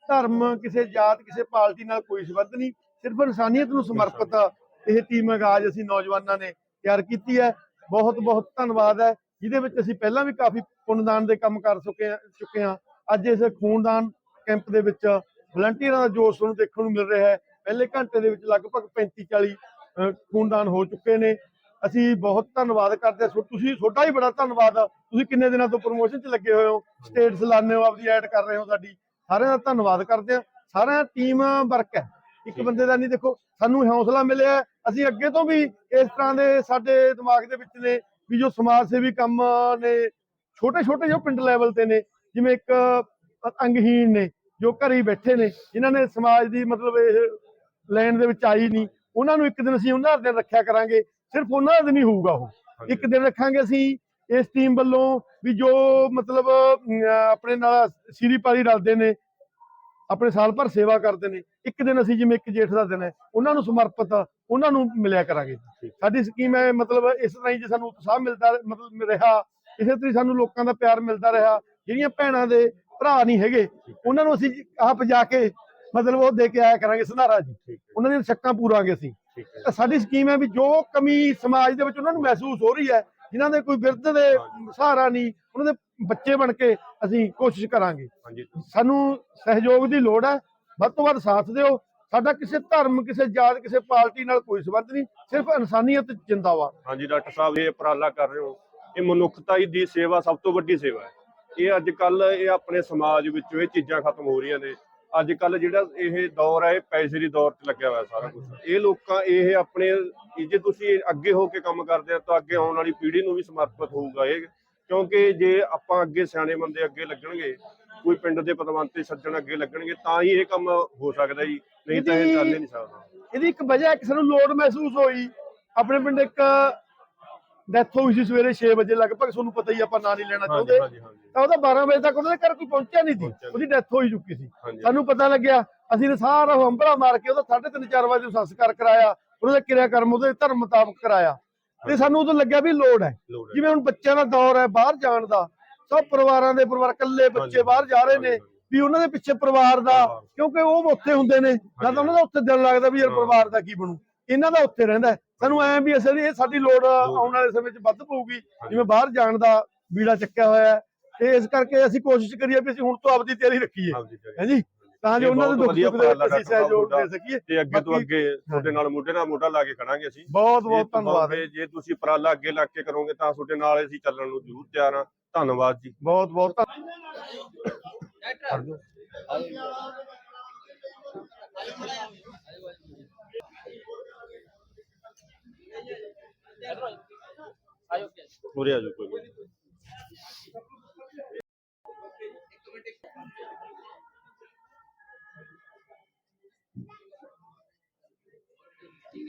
S10: ਧਰਮ, ਕਿਸੇ ਜਾਤ, ਕਿਸੇ ਪਾਰਟੀ ਨਾਲ ਕੋਈ ਸੰਬੰਧ ਨਹੀਂ। ਸਿਰਫ ਇਨਸਾਨੀਅਤ ਨੂੰ ਸਮਰਪਿਤ ਇਹ ਟੀਮ ਆਗਾਜ਼ ਅਸੀਂ ਨੌਜਵਾਨਾਂ ਨੇ ਤਿਆਰ ਕੀਤੀ ਹੈ। ਬਹੁਤ ਬਹੁਤ ਧੰਨਵਾਦ ਹੈ। ਜਿਹਦੇ ਵਿੱਚ ਅਸੀਂ ਪਹਿਲਾਂ ਵੀ ਕਾਫੀ ਪੁੰਨਦਾਨ ਦੇ ਕੰਮ ਕਰ ਚੁੱਕੇ ਚੁੱਕੇ ਹਾਂ। ਅੱਜ ਇਸ ਖੂਨਦਾਨ ਕੈਂਪ ਦੇ ਵਿੱਚ ਵਲੰਟੀਅਰਾਂ ਦਾ ਜੋਸ਼ ਤੁਹਾਨੂੰ ਦੇਖਣ ਨੂੰ ਮਿਲ ਰਿਹਾ ਹੈ। ਪਹਿਲੇ ਘੰਟੇ ਦੇ ਵਿੱਚ ਲਗਭਗ 35 40 ਖੂਨਦਾਨ ਹੋ ਚੁੱਕੇ ਨੇ। ਅਸੀਂ ਬਹੁਤ ਧੰਨਵਾਦ ਕਰਦੇ ਹਾਂ। ਤੁਸੀਂ ਤੁਹਾਡਾ ਹੀ ਬੜਾ ਧੰਨਵਾਦ। ਤੁਸੀਂ ਕਿੰਨੇ ਦਿਨਾਂ ਤੋਂ ਪ੍ਰੋਮੋਸ਼ਨ 'ਚ ਲੱਗੇ ਹੋਏ ਹੋ? ਸਟੇਟਸ ਲਾਣੇ ਹੋ ਆਪਦੀ ਐਡ ਕਰ ਰਹੇ ਹੋ ਸਾਡੀ। ਸਾਰਿਆਂ ਦਾ ਧੰਨਵਾਦ ਕਰਦੇ ਹਾਂ। ਸਾਰਿਆਂ ਟੀਮ ਵਰਕ ਹੈ। ਇੱਕ ਬੰਦੇ ਦਾ ਨਹੀਂ ਦੇਖੋ ਸਾਨੂੰ ਹੌਸਲਾ ਮਿਲਿਆ। ਅਸੀਂ ਅੱਗੇ ਤੋਂ ਵੀ ਇਸ ਤਰ੍ਹਾਂ ਦੇ ਸਾਡੇ ਦਿਮਾਗ ਦੇ ਵਿੱਚ ਨੇ ਵੀ ਜੋ ਸਮਾਜ ਸੇਵੀ ਕੰਮ ਨੇ ਛੋਟੇ ਛੋਟੇ ਜੋ ਪਿੰਡ ਲੈਵਲ ਤੇ ਨੇ ਜਿਵੇਂ ਇੱਕ ਅੰਗਹੀਣ ਨੇ ਜੋ ਘਰੇ ਹੀ ਬੈਠੇ ਨੇ ਜਿਨ੍ਹਾਂ ਨੇ ਸਮਾਜ ਦੀ ਮਤਲਬ ਇਹ ਲੈਣ ਦੇ ਵਿੱਚ ਆਈ ਨਹੀਂ ਉਹਨਾਂ ਨੂੰ ਇੱਕ ਦਿਨ ਅਸੀਂ ਉਹਨਾਂ ਦਾ ਰੱਖਿਆ ਕਰਾਂਗੇ। ਸਿਰਫ ਉਹਨਾਂ ਦਾ ਦਿਨ ਹੀ ਹੋਊਗਾ ਉਹ। ਇੱਕ ਦਿਨ ਰੱਖਾਂਗੇ ਅਸੀਂ ਇਸ ਟੀਮ ਵੱਲੋਂ ਵੀ ਜੋ ਮਤਲਬ ਆਪਣੇ ਨਾਲ ਸੀਰੀ ਪਾਲੀ ਰਲਦੇ ਨੇ ਆਪਣੇ ਸਾਲ ਭਰ ਸੇਵਾ ਕਰਦੇ ਨੇ ਇੱਕ ਦਿਨ ਅਸੀਂ ਜਿਵੇਂ ਇੱਕ ਜੇਠ ਦਾ ਦਿਨ ਹੈ ਉਹਨਾਂ ਨੂੰ ਸਮਰਪਿਤ ਉਹਨਾਂ ਨੂੰ ਮਿਲਿਆ ਕਰਾਂਗੇ। ਸਾਡੀ ਸਕੀਮ ਹੈ ਮਤਲਬ ਇਸ ਤਰ੍ਹਾਂ ਹੀ ਜੇ ਸਾਨੂੰ ਉਤਸ਼ਾਹ ਮਿਲਦਾ ਮਤਲਬ ਰਿਹਾ ਇਸੇ ਤਰ੍ਹਾਂ ਸਾਨੂੰ ਲੋਕਾਂ ਦਾ ਪਿਆਰ ਮਿਲਦਾ ਰਿਹਾ ਜਿਹੜੀਆਂ ਭੈਣਾਂ ਦੇ ਭਰਾ ਨਹੀਂ ਹੈਗੇ ਉਹਨਾਂ ਨੂੰ ਅਸੀਂ ਆਪ ਜਾ ਕੇ ਮਤਲਬ ਉਹ ਦੇ ਕੇ ਆਇਆ ਕਰਾਂਗੇ ਸੰਧਾਰਾ ਜੀ। ਉਹਨਾਂ ਦੀਆਂ ਸ਼ੱਕਾਂ ਪੂਰਾਂਗੇ ਅਸੀਂ। ਤਾਂ ਸਾਡੀ ਸਕੀਮ ਹੈ ਵੀ ਜੋ ਕਮੀ ਸਮਾਜ ਦੇ ਵਿੱਚ ਉਹਨਾਂ ਨੂੰ ਮਹਿਸੂਸ ਹੋ ਰਹੀ ਹੈ ਜਿਨ੍ਹਾਂ ਦੇ ਕੋਈ ਬਿਰਧ ਦੇ ਸਹਾਰਾ ਨਹੀਂ ਉਹਨਾਂ ਦੇ ਬੱਚੇ ਬਣ ਕੇ ਅਸੀਂ ਕੋਸ਼ਿਸ਼ ਕਰਾਂਗੇ। ਸਾਨੂੰ ਸਹਿਯੋਗ ਦੀ ਲੋੜ ਹੈ ਵੱਧ ਤੋਂ ਵੱਧ ਸਾਥ ਦਿਓ। ਸਾਡਾ ਕਿਸੇ ਧਰਮ ਕਿਸੇ ਜਾਤ ਕਿਸੇ ਪਾਰਟੀ ਨਾਲ ਕੋਈ ਸੰਬੰਧ ਨਹੀਂ ਸਿਰਫ ਇਨਸਾਨੀਅਤ ਜਿੰਦਾਬਾਦ
S1: ਹਾਂਜੀ ਡਾਕਟਰ ਸਾਹਿਬ ਇਹ ਉਪਰਾਲਾ ਕਰ ਰਹੇ ਹੋ। ਇਹ ਮਨੁੱਖਤਾ ਦੀ ਸੇਵਾ ਸਭ ਤੋਂ ਵੱਡੀ ਸੇਵਾ ਹੈ। ਇਹ ਅੱਜ ਕੱਲ ਇਹ ਆਪਣੇ ਸਮਾਜ ਵਿੱਚੋਂ ਇਹ ਚੀਜ਼ਾਂ ਖਤਮ ਹੋ ਰਹੀਆਂ ਨੇ। ਅੱਜ ਕੱਲ ਜਿਹੜਾ ਇਹ ਦੌਰ ਹੈ ਪੈਸੇ ਦੀ ਦੌਰ 'ਚ ਲੱਗਿਆ ਹੋਇਆ ਸਾਰਾ ਕੁਝ ਇਹ ਲੋਕਾਂ ਇਹ ਆਪਣੇ ਜੇ ਤੁਸੀਂ ਅੱਗੇ ਹੋ ਕੇ ਕੰਮ ਕਰਦੇ ਆ ਤਾਂ ਅੱਗੇ ਆਉਣ ਵਾਲੀ ਪੀੜ੍ਹੀ ਨੂੰ ਵੀ ਸਮਰਪਿਤ ਹੋਊਗਾ ਇਹ। ਕਿਉਂਕਿ ਜੇ ਆਪਾਂ ਅੱਗੇ ਸਿਆਣੇ ਬੰਦੇ ਅੱਗੇ ਲੱਗਣਗੇ ਕੋਈ ਪਿੰਡ ਦੇ ਪਤਵੰਤੇ ਸੱਜਣ ਅੱਗੇ ਲੱਗਣਗੇ ਤਾਂ ਹੀ ਇਹ ਕੰਮ ਹੋ ਸਕਦਾ ਜੀ। ਨਹੀਂ ਤਾਂ ਇਹ ਹੀ ਨਹੀਂ ਸਕਦਾ।
S10: ਇਹਦੀ ਇੱਕ ਵਜ੍ਹਾ ਹੈ ਕਿ ਸਾਨੂੰ ਲੋੜ ਮਹਿਸੂਸ ਹੋਈ। ਆਪਣੇ ਪਿੰਡ ਇੱਕ ਡੈਥ ਹੋਈ ਸੀ ਸਵੇਰੇ 6 ਵਜੇ ਲਗਭਗ ਤੁਹਾਨੂੰ ਪਤਾ ਹੀ ਆਪਾਂ ਨਾਂ ਨਹੀਂ ਲੈਣਾ ਚਾਹੁੰਦੇ। ਤਾਂ ਉਹਦਾ 12 ਵਜੇ ਤੱਕ ਉਹਨਾਂ ਦੇ ਘਰ ਕੋਈ ਪਹੁੰਚਿਆ ਨਹੀਂ ਸੀ। ਉਹਦੀ ਡੈਥ ਹੋਈ ਚੁੱਕੀ ਸੀ। ਸਾਨੂੰ ਪਤਾ ਲੱਗਿਆ ਅਸੀਂ ਸਾਰਾ ਹੰਬੜਾ ਮਾਰ ਕੇ ਉਹਦਾ 3:30 4 ਵਜੇ ਸੰਸਕਾਰ ਕਰਾਇਆ ਉਹਦਾ ਕਿਰਿਆ ਕਰਮ ਉਹਦੇ ਧਰਮ ਮੁਤਾਬਕ ਕਰਾਇਆ। ਤੇ ਸਾਨੂੰ ਉਦੋਂ ਲੱਗਿਆ ਵੀ ਲੋੜ ਹੈ। ਜਿਵੇਂ ਹੁਣ ਬੱਚਿਆਂ ਦਾ ਦੌਰ ਹੈ ਬਾਹਰ ਜਾਣ ਦਾ ਸਭ ਪਰਿਵਾਰਾਂ ਦੇ ਪਰਿਵਾਰ ਇਕੱਲੇ ਬੱਚੇ ਬਾਹਰ ਜਾ ਰਹੇ ਨੇ ਵੀ ਉਹਨਾਂ ਦੇ ਪਿੱਛੇ ਪਰਿਵਾਰ ਦਾ। ਕਿਉਂਕਿ ਉਹ ਉੱਥੇ ਹੁੰਦੇ ਨੇ ਜਾਂ ਤਾਂ ਉਹਨਾਂ ਦਾ ਉੱਥੇ ਦਿਲ ਲੱਗਦਾ ਵੀ ਯਾਰ। ਪਰਿਵਾਰ ਦਾ ਕੀ ਬਣੂ। ਇਹਨਾਂ ਦਾ ਉੱਥੇ ਰਹਿੰਦਾ। ਸਾਨੂੰ ਐਂ ਵੀ ਅਸਲ ਇਹ ਸਾਡੀ ਲੋੜ ਆਉਣ ਵਾਲੇ ਸਮੇਂ 'ਚ ਵੱਧ ਪਊਗੀ। ਜਿਵੇਂ ਬਾਹਰ ਜਾਣ ਦਾ ਬੀੜਾ ਚੱਕਿਆ ਹੋਇਆ ਹੈ ਤੇ ਇਸ ਕਰਕੇ ਅਸੀਂ ਕੋਸ਼ਿਸ਼ ਕਰੀਏ ਵੀ ਅਸੀਂ ਹੁਣ ਤੋਂ ਆਪਦੀ ਤਿਆਰੀ ਰੱਖੀਏ।
S1: ਹਾਂਜੀ, ਹਾਂਜੀ।
S10: ਹੈ ਜੀ? ਤਾਂ ਜੋ ਉਹਨਾਂ ਦੇ ਦੁੱਖ ਸੁੱਖ ਦੇ ਅਸੀਂ ਸਹਿਯੋਗ ਦੇ। ਸਕੀਏ।
S1: ਤੇ ਅੱਗੇ ਤੋਂ ਅੱਗੇ ਤੁਹਾਡੇ ਨਾਲ ਮੋਢੇ ਨਾਲ ਮੋਢਾ ਲਾ ਕੇ ਖੜਾਂਗੇ ਅਸੀਂ।
S10: ਬਹੁਤ ਬਹੁਤ ਧੰਨਵਾਦ।
S1: ਜੇ ਤੁਸੀਂ ਉਪਰਾਲਾ ਅੱਗੇ ਲਾ ਕੇ ਕਰੋਗੇ ਤਾਂ ਤੁਹਾਡੇ ਨਾਲ ਅਸੀਂ ਚੱਲਣ ਨੂੰ ਜ਼ਰੂਰ ਤਿਆਰ ਹਾਂ। ਧੰਨਵਾਦ ਜੀ।
S10: ਬਹੁਤ ਬਹੁਤ ਧੰਨ-
S1: ਉਰੇ ਆ ਜਾਓ ਕੋਈ ਨੀ।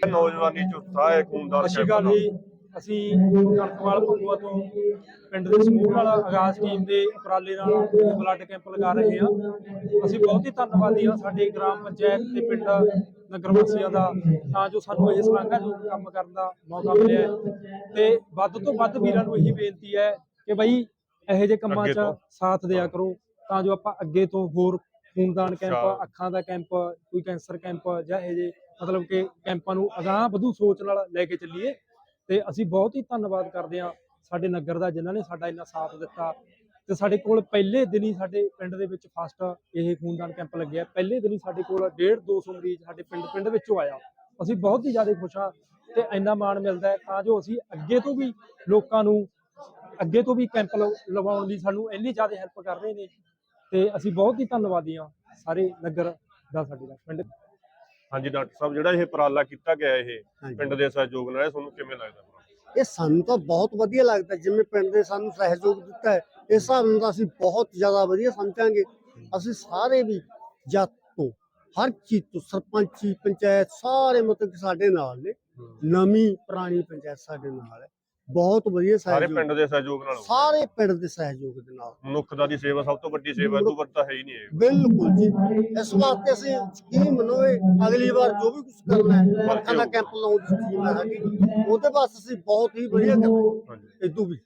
S1: ਨੌਜਵਾਨੀ ਚ ਉਤਸ਼ਾਹ ਹੈ ਖੂਨਦਾਨ
S6: ਸਤਿ ਸ਼੍ਰੀ ਅਕਾਲ ਜੀ ਅਸੀਂ ਕਣਕਵਾਲ ਭੰਗੂਆ ਤੋਂ ਪਿੰਡ ਦੇ ਸਮੂਹ ਨਾਲ ਆਗਾਜ਼ ਟੀਮ ਦੇ ਉਪਰਾਲੇ ਨਾਲ ਬਲੱਡ ਕੈਂਪ ਲਗਾ ਰਹੇ ਹਾਂ ਅਸੀਂ ਬਹੁਤ ਹੀ ਧੰਨਵਾਦੀ ਹਾਂ ਸਾਡੇ ਗ੍ਰਾਮ ਪੰਚਾਇਤ ਤੇ ਪਿੰਡ ਨਗਰ ਵਾਸੀਆਂ ਦਾ ਤਾਂ ਜੋ ਸਾਨੂੰ ਇਹ ਸ਼ਲਾਘਾਯੋਗ ਕੰਮ ਕਰਨ ਦਾ ਮੌਕਾ ਮਿਲਿਆ। ਤੇ ਵੱਧ ਤੋਂ ਵੱਧ ਵੀਰਾਂ ਨੂੰ ਇਹੀ ਬੇਨਤੀ ਹੈ ਕਿ ਬਈ ਇਹੋ ਜਿਹੇ ਕੰਮਾਂ 'ਚ। ਸਾਥ ਦਿਆ ਕਰੋ ਤਾਂ ਜੋ ਆਪਾਂ ਅੱਗੇ ਤੋਂ ਹੋਰ ਖੂਨਦਾਨ ਕੈਂਪ। ਅੱਖਾਂ ਦਾ ਕੈਂਪ ਕੋਈ ਕੈਂਸਰ ਕੈਂਪ ਜਾਂ ਇਹ ਜਿਹੇ ਮਤਲਬ ਕਿ ਕੈਂਪਾਂ ਨੂੰ ਅਗਾਂਹ ਵਧੂ ਸੋਚ ਨਾਲ ਲੈ ਕੇ ਚੱਲੀਏ ਤੇ ਅਸੀਂ ਬਹੁਤ ਹੀ ਧੰਨਵਾਦ ਕਰਦੇ ਹਾਂ ਸਾਡੇ ਨਗਰ ਦਾ ਜਿਨ੍ਹਾਂ ਨੇ ਸਾਡਾ ਇੰਨਾ ਸਾਥ ਦਿੱਤਾ
S11: ਤੇ ਸਾਡੇ ਕੋਲ ਪਹਿਲੇ ਦਿਨ ਹੀ ਸਾਡੇ ਪਿੰਡ ਦੇ ਵਿੱਚ ਫਸਟ ਇਹ ਖੂਨਦਾਨ ਕੈਂਪ ਲੱਗਿਆ। ਪਹਿਲੇ ਦਿਨ ਹੀ ਸਾਡੇ ਕੋਲ 1.5 200 ਮਰੀਜ਼ ਸਾਡੇ ਪਿੰਡ ਪਿੰਡ ਵਿੱਚੋਂ ਆਇਆ। ਅਸੀਂ ਬਹੁਤ ਹੀ ਜ਼ਿਆਦਾ ਖੁਸ਼ ਹਾਂ ਤੇ ਇੰਨਾ ਮਾਣ ਮਿਲਦਾ ਹੈ ਤਾਂ ਜੋ ਅਸੀਂ ਅੱਗੇ ਤੋਂ ਵੀ ਲੋਕਾਂ ਨੂੰ ਅੱਗੇ ਤੋਂ ਵੀ ਕੈਂਪ ਲਵਾਉਣ ਦੀ ਸਾਨੂੰ ਇੰਨੀ ਜ਼ਿਆਦਾ ਹੈਲਪ ਕਰ ਰਹੇ ਨੇ ਤੇ ਅਸੀਂ ਬਹੁਤ ਹੀ ਧੰਨਵਾਦੀ ਹਾਂ ਸਾਰੇ ਨਗਰ ਦਾ ਸਾਡੇ ਦਾ ਪਿੰਡ।
S1: ਹਾਂਜੀ ਡਾਕਟਰ ਸਾਹਿਬ ਜਿਹੜਾ ਇਹ ਉਪਰਾਲਾ ਕੀਤਾ ਗਿਆ ਇਹ ਪਿੰਡ ਦੇ ਸਹਿਯੋਗ ਨਾਲ ਇਹ ਤੁਹਾਨੂੰ ਕਿਵੇਂ ਲੱਗਦਾ?
S12: ਇਹ ਸਾਨੂੰ ਤਾਂ ਬਹੁਤ ਵਧੀਆ ਲੱਗਦਾ ਜਿਵੇਂ ਪਿੰਡ ਦੇ ਸਾਨੂੰ ਸਹਿਯੋਗ ਦਿੱਤਾ ਹੈ। ਇਸ ਹਿਸਾਬ ਨਾਲ ਤਾਂ ਅਸੀਂ ਬਹੁਤ ਜ਼ਿਆਦਾ ਵਧੀਆ ਸਮਝਾਂਗੇ। ਅਸੀਂ ਸਾਰੇ ਵੀ ਜੱਤ ਤੋਂ ਹਰ ਚੀਜ਼ ਤੋਂ ਸਰਪੰਚੀ ਪੰਚਾਇਤ ਸਾਰੇ ਮਤਲਬ ਕਿ ਸਾਡੇ ਨਾਲ ਨੇ। ਨਵੀਂ ਪੁਰਾਣੀ ਪੰਚਾਇਤ ਸਾਡੇ ਨਾਲ ਹੈ। ਬਹੁਤ ਵਧੀਆ
S1: ਸਾਰੇ
S12: ਸਹਿਯੋਗ
S1: ਪਿੰਡ ਦੇ ਸਹਿਯੋਗ ਨਾਲ ਹੋਊਗਾ।
S12: ਸਾਰੇ ਪਿੰਡ ਦੇ ਸਹਿਯੋਗ ਦੇ ਨਾਲ।
S1: ਮਨੁੱਖਤਾ ਦੀ ਸੇਵਾ ਸਭ ਤੋਂ ਵੱਡੀ ਸੇਵਾ ਤੋਂ ਵੱਧ ਤਾਂ ਹੈ ਹੀ ਨਹੀਂ ਇਹ।
S12: ਬਿਲਕੁਲ ਜੀ। ਇਸ ਵਾਸਤੇ ਅਸੀਂ ਯਕੀਨ ਮੰਨੋਏ ਅਗਲੀ ਵਾਰ ਜੋ ਵੀ ਕੁਝ ਕਰਨਾ ਹੈ ਅੱਖਾਂ ਦਾ ਕੈਂਪ ਲਾਉਣ ਦੀ ਸਕੀਮ ਹੈ ਸਾਡੀ। ਉਹਦੇ ਵਾਸਤੇ ਅਸੀਂ ਬਹੁਤ ਹੀ ਵਧੀਆ ਕਰਾਂਗੇ
S1: ਹਾਂਜੀ।
S12: ਇਦੋਂ ਵੀ।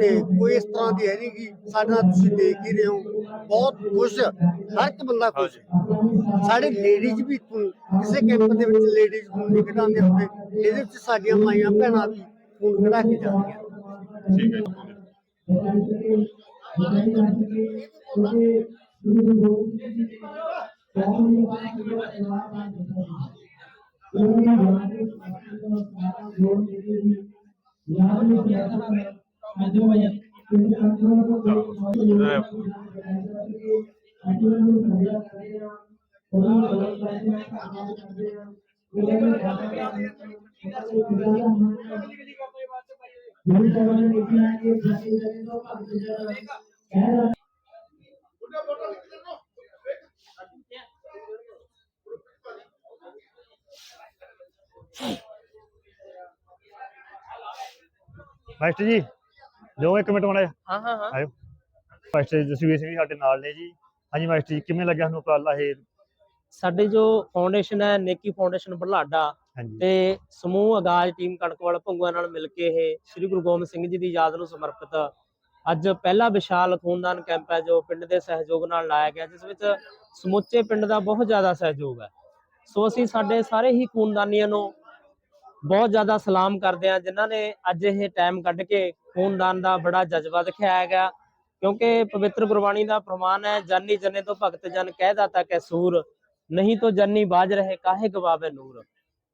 S12: ਤੇ ਕੋਈ ਇਸ ਤਰ੍ਹਾਂ ਦੀ ਹੈ ਨਹੀਂ ਕਿ ਸਾਡੇ ਨਾਲ ਤੁਸੀਂ ਦੇਖ ਹੀ ਰਹੇ ਹੋ ਬਹੁਤ ਖੁਸ਼ ਹਰ ਇੱਕ ਬੰਦਾ ਖੁਸ਼। ਹੈ। ਸਾਡੇ ਲੇਡੀਜ਼ ਵੀ ਇੱਥੋਂ ਕਿਸੇ ਕੈਂਪ ਦੇ ਵਿੱਚ ਲੇਡੀਜ਼ ਖੂਨ ਨਹੀਂ ਕਢਾਉਂਦੇ ਹੁੰਦੇ ਇਹਦੇ ਵਿੱਚ ਸਾਡੀਆਂ ਮਾਈਆਂ ਭੈਣਾਂ ਵੀ ਖੂਨ ਕਢਾ ਕੇ ਜਾਂਦੀਆਂ
S1: ਠੀਕ ਹੈ ਜੀ ਇਹ
S13: ਮਾਸਟਰ ਜੀ ਜੋ ਇੱਕ ਮਿੰਟ ਮਾੜਾ ਜਿਹਾ।
S14: ਹਾਂ ਹਾਂ ਹਾਂ।
S13: ਆਇਓ। ਮਾਸਟਰ ਜਸਵੀਰ ਸਿੰਘ ਜੀ ਸਾਡੇ ਨਾਲ ਨੇ ਜੀ। ਹਾਂਜੀ ਮਾਸਟਰ ਜੀ ਕਿਵੇਂ ਲੱਗਿਆ ਤੁਹਾਨੂੰ ਉਪਰਾਲਾ ਇਹ?
S14: ਸਾਡੇ ਜੋ ਫਾਊਂਡੇਸ਼ਨ ਹੈ ਨੇਕੀ ਫਾਊਂਡੇਸ਼ਨ ਬੁਢਲਾਡਾ ਤੇ ਸਮੂਹ ਆਗਾਜ਼ ਟੀਮ ਕਣਕਵਾਲ ਭੰਗੂਆਂ ਨਾਲ ਮਿਲ ਕੇ ਇਹ ਸ੍ਰੀ ਗੁਰੂ ਗੋਬਿੰਦ ਸਿੰਘ ਜੀ ਦੀ ਯਾਦ ਨੂੰ ਸਮਰਪਿਤ ਅੱਜ ਪਹਿਲਾ ਵਿਸ਼ਾਲ ਖੂਨਦਾਨ ਕੈਂਪ ਹੈ ਜੋ ਪਿੰਡ ਦੇ ਸਹਿਯੋਗ ਨਾਲ ਲਾਇਆ ਗਿਆ, ਜਿਸ ਵਿੱਚ ਸਮੁੱਚੇ ਪਿੰਡ ਦਾ ਬਹੁਤ ਜ਼ਿਆਦਾ ਸਹਿਯੋਗ ਹੈ। ਸੋ ਅਸੀਂ ਸਾਡੇ ਸਾਰੇ ਹੀ ਖੂਨਦਾਨੀਆਂ ਨੂੰ ਬਹੁਤ ਜ਼ਿਆਦਾ ਸਲਾਮ ਕਰਦੇ ਹਾਂ, ਜਿਨ੍ਹਾਂ ਨੇ ਅੱਜ ਇਹ ਟਾਈਮ ਕੱਢ ਕੇ ਖੂਨਦਾਨ ਦਾ ਬੜਾ ਜਜ਼ਬਾ ਦਿਖਾਇਆ ਗਿਆ। ਕਿਉਂਕਿ ਪਵਿੱਤਰ ਗੁਰਬਾਣੀ ਦਾ ਪ੍ਰਮਾਣ ਹੈ, ਜਾਨੀ ਜਨੇ ਤੋਂ ਭਗਤ ਜਨ ਕਹਿ ਦਾਤਾ ਕੈ ਸੂਰ, ਨਹੀਂ ਤੋਂ ਜੰਨੀ ਬਾਜ ਰਹੇ ਕਾਹੇ ਗਵਾਵੇ ਨੂਰ।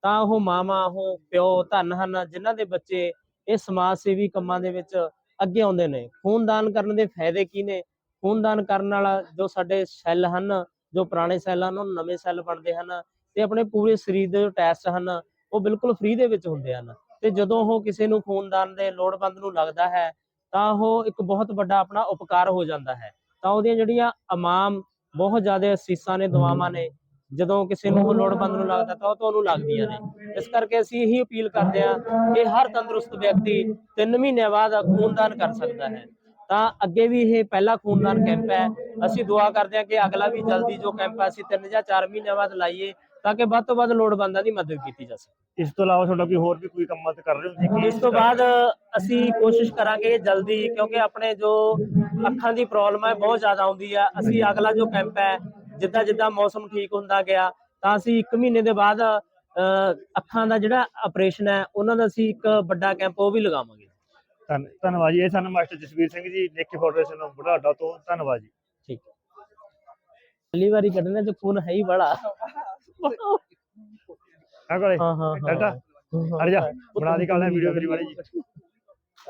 S14: ਤਾਂ ਉਹ ਮਾਮਾ ਉਹ ਪਿਓ, ਧੰਨ ਹਨ, ਜਿਨ੍ਹਾਂ ਦੇ ਬੱਚੇ ਇਹ ਸਮਾਜ ਸੇਵੀ ਕੰਮਾਂ ਦੇ ਵਿੱਚ ਅੱਗੇ ਆਉਂਦੇ ਨੇ। ਖੂਨਦਾਨ ਕਰਨ ਦੇ ਫਾਇਦੇ ਕੀ ਨੇ? ਖੂਨਦਾਨ ਕਰਨ ਨਾਲ ਜੋ ਸਾਡੇ ਸੈੱਲ ਹਨ, ਜੋ ਪੁਰਾਣੇ ਸੈੱਲ ਹਨ, ਉਹ ਨਵੇਂ ਸੈੱਲ ਬਣਦੇ ਹਨ ਤੇ ਆਪਣੇ ਪੂਰੇ ਸਰੀਰ ਦੇ ਜੋ ਟੈਸਟ ਹਨ, ਉਹ ਬਿਲਕੁਲ ਫ੍ਰੀ ਦੇ ਵਿੱਚ ਹੁੰਦੇ ਹਨ। ਤੇ ਜਦੋਂ ਉਹ ਕਿਸੇ ਨੂੰ ਖੂਨਦਾਨ ਦੇ ਲੋੜਵੰਦ ਨੂੰ ਲੱਗਦਾ ਹੈ, ਤਾਂ ਉਹ ਇੱਕ ਬਹੁਤ ਵੱਡਾ ਆਪਣਾ ਉਪਕਾਰ ਹੋ ਜਾਂਦਾ ਹੈ। ਤਾਂ ਉਹਦੀਆਂ ਜਿਹੜੀਆਂ ਇਮਾਮ ਬਹੁਤ ਜ਼ਿਆਦਾ ਅਸੀਸਾਂ ਨੇ, ਦੁਆਵਾਂ ਨੇ ਜਦੋਂ ਕਿਸੇ ਨੂੰ ਲੋੜਵੰਦ ਨੂੰ ਲੱਗਦਾ ਤਾਂ ਉਹ ਤੁਹਾਨੂੰ ਲੱਗਦੀਆਂ ਨੇ। ਇਸ ਕਰਕੇ ਅਸੀਂ ਇਹੀ ਅਪੀਲ ਕਰਦੇ ਹਾਂ ਕਿ ਹਰ ਤੰਦਰੁਸਤ ਵਿਅਕਤੀ 3 ਮਹੀਨਿਆਂ ਬਾਅਦ ਖੂਨਦਾਨ ਕਰ ਸਕਦਾ ਹੈ। ਤਾਂ ਅੱਗੇ ਵੀ ਇਹ ਪਹਿਲਾ ਖੂਨਦਾਨ ਕੈਂਪ ਹੈ। ਅਸੀਂ ਦੁਆ ਕਰਦੇ ਹਾਂ ਕਿ ਅਗਲਾ ਵੀ ਜਲਦੀ ਜੋ ਕੈਂਪ ਹੈ ਅਸੀਂ 3 ਜਾਂ 4 ਮਹੀਨਿਆਂ ਬਾਅਦ ਲਾਈਏ ਤਾਂ ਕਿ ਵੱਧ ਤੋਂ ਵੱਧ ਲੋੜਵੰਦਾਂ ਦੀ ਮਦਦ ਕੀਤੀ ਜਾ ਸਕੇ।
S13: ਇਸ ਤੋਂ ਇਲਾਵਾ ਤੁਹਾਡਾ ਕੋਈ ਹੋਰ ਵੀ ਕੋਈ ਕੰਮ ਕਰ ਰਹੇ ਹੋ ਕੀ
S14: ਇਸ ਤੋਂ ਬਾਅਦ ਅਸੀਂ ਕੋਸ਼ਿਸ਼ ਕਰਾਂਗੇ ਜਲਦੀ ਕਿਉਂਕਿ ਆਪਣੇ ਜੋ ਅੱਖਾਂ ਦੀ ਪ੍ਰੋਬਲਮ ਹੈ ਬਹੁਤ ਜ਼ਿਆਦਾ ਆਉਂਦੀ ਹੈ ਅਸੀਂ ਅਗਲਾ ਜੋ ਕੈਂਪ ਹੈ ਜਿੱਦਾਂ ਜਿੱਦਾਂ ਮੌਸਮ ਠੀਕ ਹੁੰਦਾ ਗਿਆ ਤਾਂ ਅਸੀਂ 1 ਮਹੀਨੇ ਦੇ ਬਾਅਦ ਅੱਖਾਂ ਦਾ ਜਿਹੜਾ ਆਪਰੇਸ਼ਨ ਹੈ ਉਹਨਾਂ ਦਾ ਅਸੀਂ ਇੱਕ ਵੱਡਾ ਕੈਂਪ ਉਹ ਵੀ ਲਗਾਵਾਂਗੇ।
S13: ਧੰਨ- ਧੰਨਵਾਦ ਜੀ। ਇਹ ਸਾਨੂੰ ਮਾਸਟਰ ਜਸਵੀਰ ਸਿੰਘ ਜੀ ਨੇਕੀ ਫਾਊਂਡੇਸ਼ਨ ਬੁਢਾਡਾ ਤੋਂ। ਧੰਨਵਾਦ ਜੀ।
S14: ਠੀਕ। ਪਹਿਲੀ ਵਾਰੀ ਕੱਢਣੇ ਤੇ ਖੂਨ ਹੈ ਹੀ ਬੜਾ
S13: ਆ ਕੋਲੇ
S14: ਹਾਂ ਹਾਂ
S13: ਡਾਟਾ ਅੜ ਜਾ ਬਣਾ ਦੀ ਕਾਲ ਵੀਡੀਓ ਕਰੀ ਵਾਲੀ ਜੀ।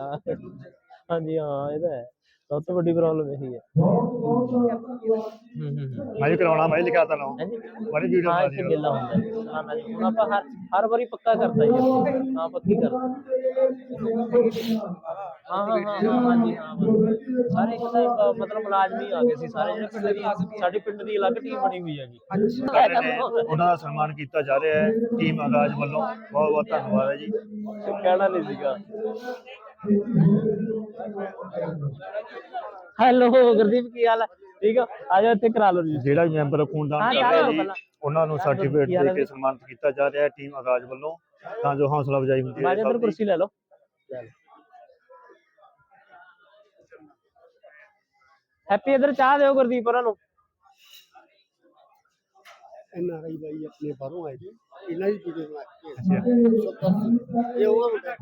S14: ਹਾਂ। ਹਾਂਜੀ ਹਾਂ ਇਹ ਤਾਂ ਹੈ। ਸਭ ਤੋਂ ਵੱਡੀ ਪ੍ਰੋਬਲਮ ਇਹੀ ਹੈ। ਹੂੰ ਹੂੰ
S13: ਮੈਂ ਵੀ ਕਰਾਉਣਾ ਮੈਂ ਵੀ ਲਿਖਿਆ ਤਾ ਨਾ।
S14: ਹਾਂਜੀ
S13: ਬੜੀ ਵੀਡੀਓ
S14: ਹਾਂ
S13: ਦੀ
S14: ਮੇਲਾ ਹੁੰਦਾ ਹੈ ਹਾਂ ਜੀ ਹੁਣ ਆਪਾਂ ਹਰ ਹਰ ਵਾਰੀ ਪੱਕਾ ਕਰਦਾ ਹੀ ਹਾਂ ਪੱਕੀ ਕਰਦਾ ਹਾਂ ਹਾਂ ਹਾਂ ਹਾਂ ਹਾਂਜੀ ਹਾਂ। ਸਾਰੇ ਇੱਕ ਤਾਂ ਇੱਕ ਮਤਲਬ ਮੁਲਾਜ਼ਮੀ ਆ ਗਏ ਸੀ। ਸਾਰੇ ਜਿਹੜੇ ਪਿੰਡ ਦੀ ਸਾਡੀ ਪਿੰਡ ਦੀ ਅਲੱਗ ਟੀਮ ਬਣੀ ਹੋਈ ਹੈ ਜੀ
S13: ਸਾਡੇ ਨੇ ਉਹਨਾਂ ਦਾ ਸਨਮਾਨ ਕੀਤਾ ਜਾ ਰਿਹਾ ਹੈ। ਟੀਮ ਆਗਾਜ਼ ਵੱਲੋਂ। ਬਹੁਤ ਬਹੁਤ ਧੰਨਵਾਦ ਹੈ ਜੀ।
S14: ਕਹਿਣਾ ਨਹੀਂ ਸੀਗਾ। ਹੈਲੋ ਗੁਰਦੀਪ ਕੀ ਹਾਲ ਹੈ ਠੀਕ ਆ ਆ ਜਾਓ ਇੱਥੇ ਕਰਾ ਲਓ ਜੀ
S13: ਜਿਹੜਾ ਵੀ ਮੈਂਬਰ ਖੂਨਦਾਨ ਕਰ ਰਿਹਾ ਜੀ। ਉਹਨਾਂ ਨੂੰ ਸਰਟੀਫਿਕੇਟ ਦੇ ਕੇ
S14: ਜੀ?
S13: ਸਨਮਾਨਿਤ ਕੀਤਾ ਜਾ ਰਿਹਾ ਹੈ ਟੀਮ ਆਗਾਜ਼ ਵੱਲੋਂ ਤਾਂ ਜੋ ਹੌਸਲਾ ਅਫਜ਼ਾਈ ਹੁੰਦੀ ਹੈ
S14: ਬਾਜ। ਕੁਰਸੀ ਲੈ ਲਓ ਹੈਪੀ ਇਧਰ ਚਾਹ ਦਿਓ ਗੁਰਦੀਪ ਉਹਨਾਂ ਨੂੰ
S12: ਐਨ ਆਰ ਆਈ ਬਾਈ ਆਪਣੇ ਬਾਹਰੋਂ ਆਏ ਨੇ ਇਹਨਾਂ ਦੀ ਵੀਡੀਓ ਬਣਾ ਕੇ ਇਹ ਉਹ ਮੁੰਡਾ।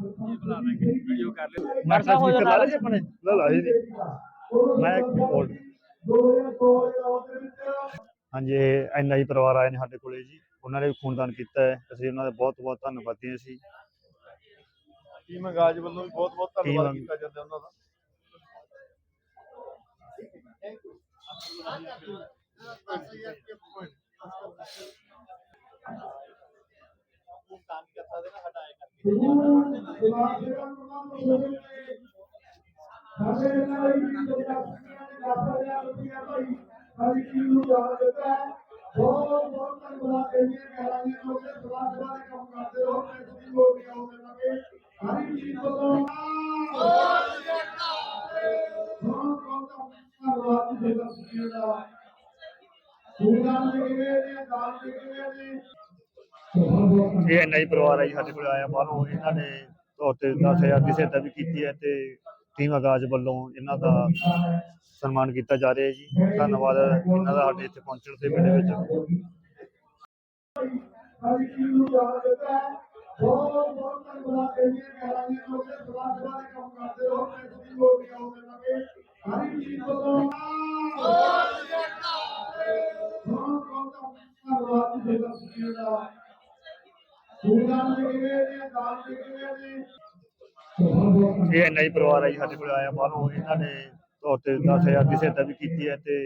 S13: ਮਾਸਟਰ
S14: ਹੋ
S13: ਸਪੀਕਰ ਲਾ
S14: ਜਾਣਾ।
S13: ਲਿਆ ਜੀ ਆਪਣੇ? ਲਾ ਲਾ ਜੀ ਮੈਂ ਹਾਂਜੀ ਇਹ ਐਨਆਈ ਪਰਿਵਾਰ ਆਏ ਨੇ ਸਾਡੇ ਕੋਲੇ ਜੀ। ਉਹਨਾਂ ਨੇ ਵੀ ਖੂਨਦਾਨ ਕੀਤਾ ਹੈ। ਅਸੀਂ ਉਹਨਾਂ ਦਾ ਬਹੁਤ ਬਹੁਤ ਧੰਨਵਾਦੀ ਹਾਂ ਅਸੀਂ
S8: ਟੀਮ ਆਗਾਜ਼ ਵੱਲੋਂ ਵੀ ਬਹੁਤ ਬਹੁਤ
S13: ਧੰਨਵਾਦ
S8: ਕੀਤਾ ਜਾਂਦਾ ਉਹਨਾਂ ਦਾ। ਬਹੁਤ ਬਹੁਤ ਧੰਨਵਾਦ ਕਰੀਏ ਕਹਾਣੀਆਂ ਨੂੰ ਤੇ ਸਵਾਗਤ ਕਰਦੇ ਹੋ ਮੈਂ ਤੁਹਾਨੂੰ ਲੋਕ ਆਉਂਦੇ
S13: ਇਹ ਐਨਆਈ ਪਰਿਵਾਰ ਆ ਜੀ ਸਾਡੇ ਕੋਲ ਆਇਆ ਬਾਹਰੋਂ, ਇਹਨਾਂ ਨੇ ਤੌਰ ਤੇ 10000 ਦੀ ਸਹਾਇਤਾ ਵੀ ਕੀਤੀ ਹੈ ਤੇ ਟੀਮ ਆਗਾਜ਼ ਵੱਲੋਂ ਇਹਨਾਂ ਦਾ ਸਨਮਾਨ ਕੀਤਾ ਜਾ ਰਿਹਾ ਹੈ ਜੀ। ਧੰਨਵਾਦ ਇਹਨਾਂ ਦਾ ਸਾਡੇ ਇੱਥੇ ਪਹੁੰਚਣ ਦੇ ਮੇਲੇ ਵਿੱਚ। ਇਹ ਐਨਆਈ ਪਰਿਵਾਰ ਹੈ ਜੀ ਸਾਡੇ ਕੋਲ ਆਇਆ ਬਾਹਰੋਂ ਇਹਨਾਂ ਨੇ ਤੌਰ ਤੇ 10000 ਦੀ ਸਹਾਇਤਾ ਵੀ ਕੀਤੀ ਹੈ ਤੇ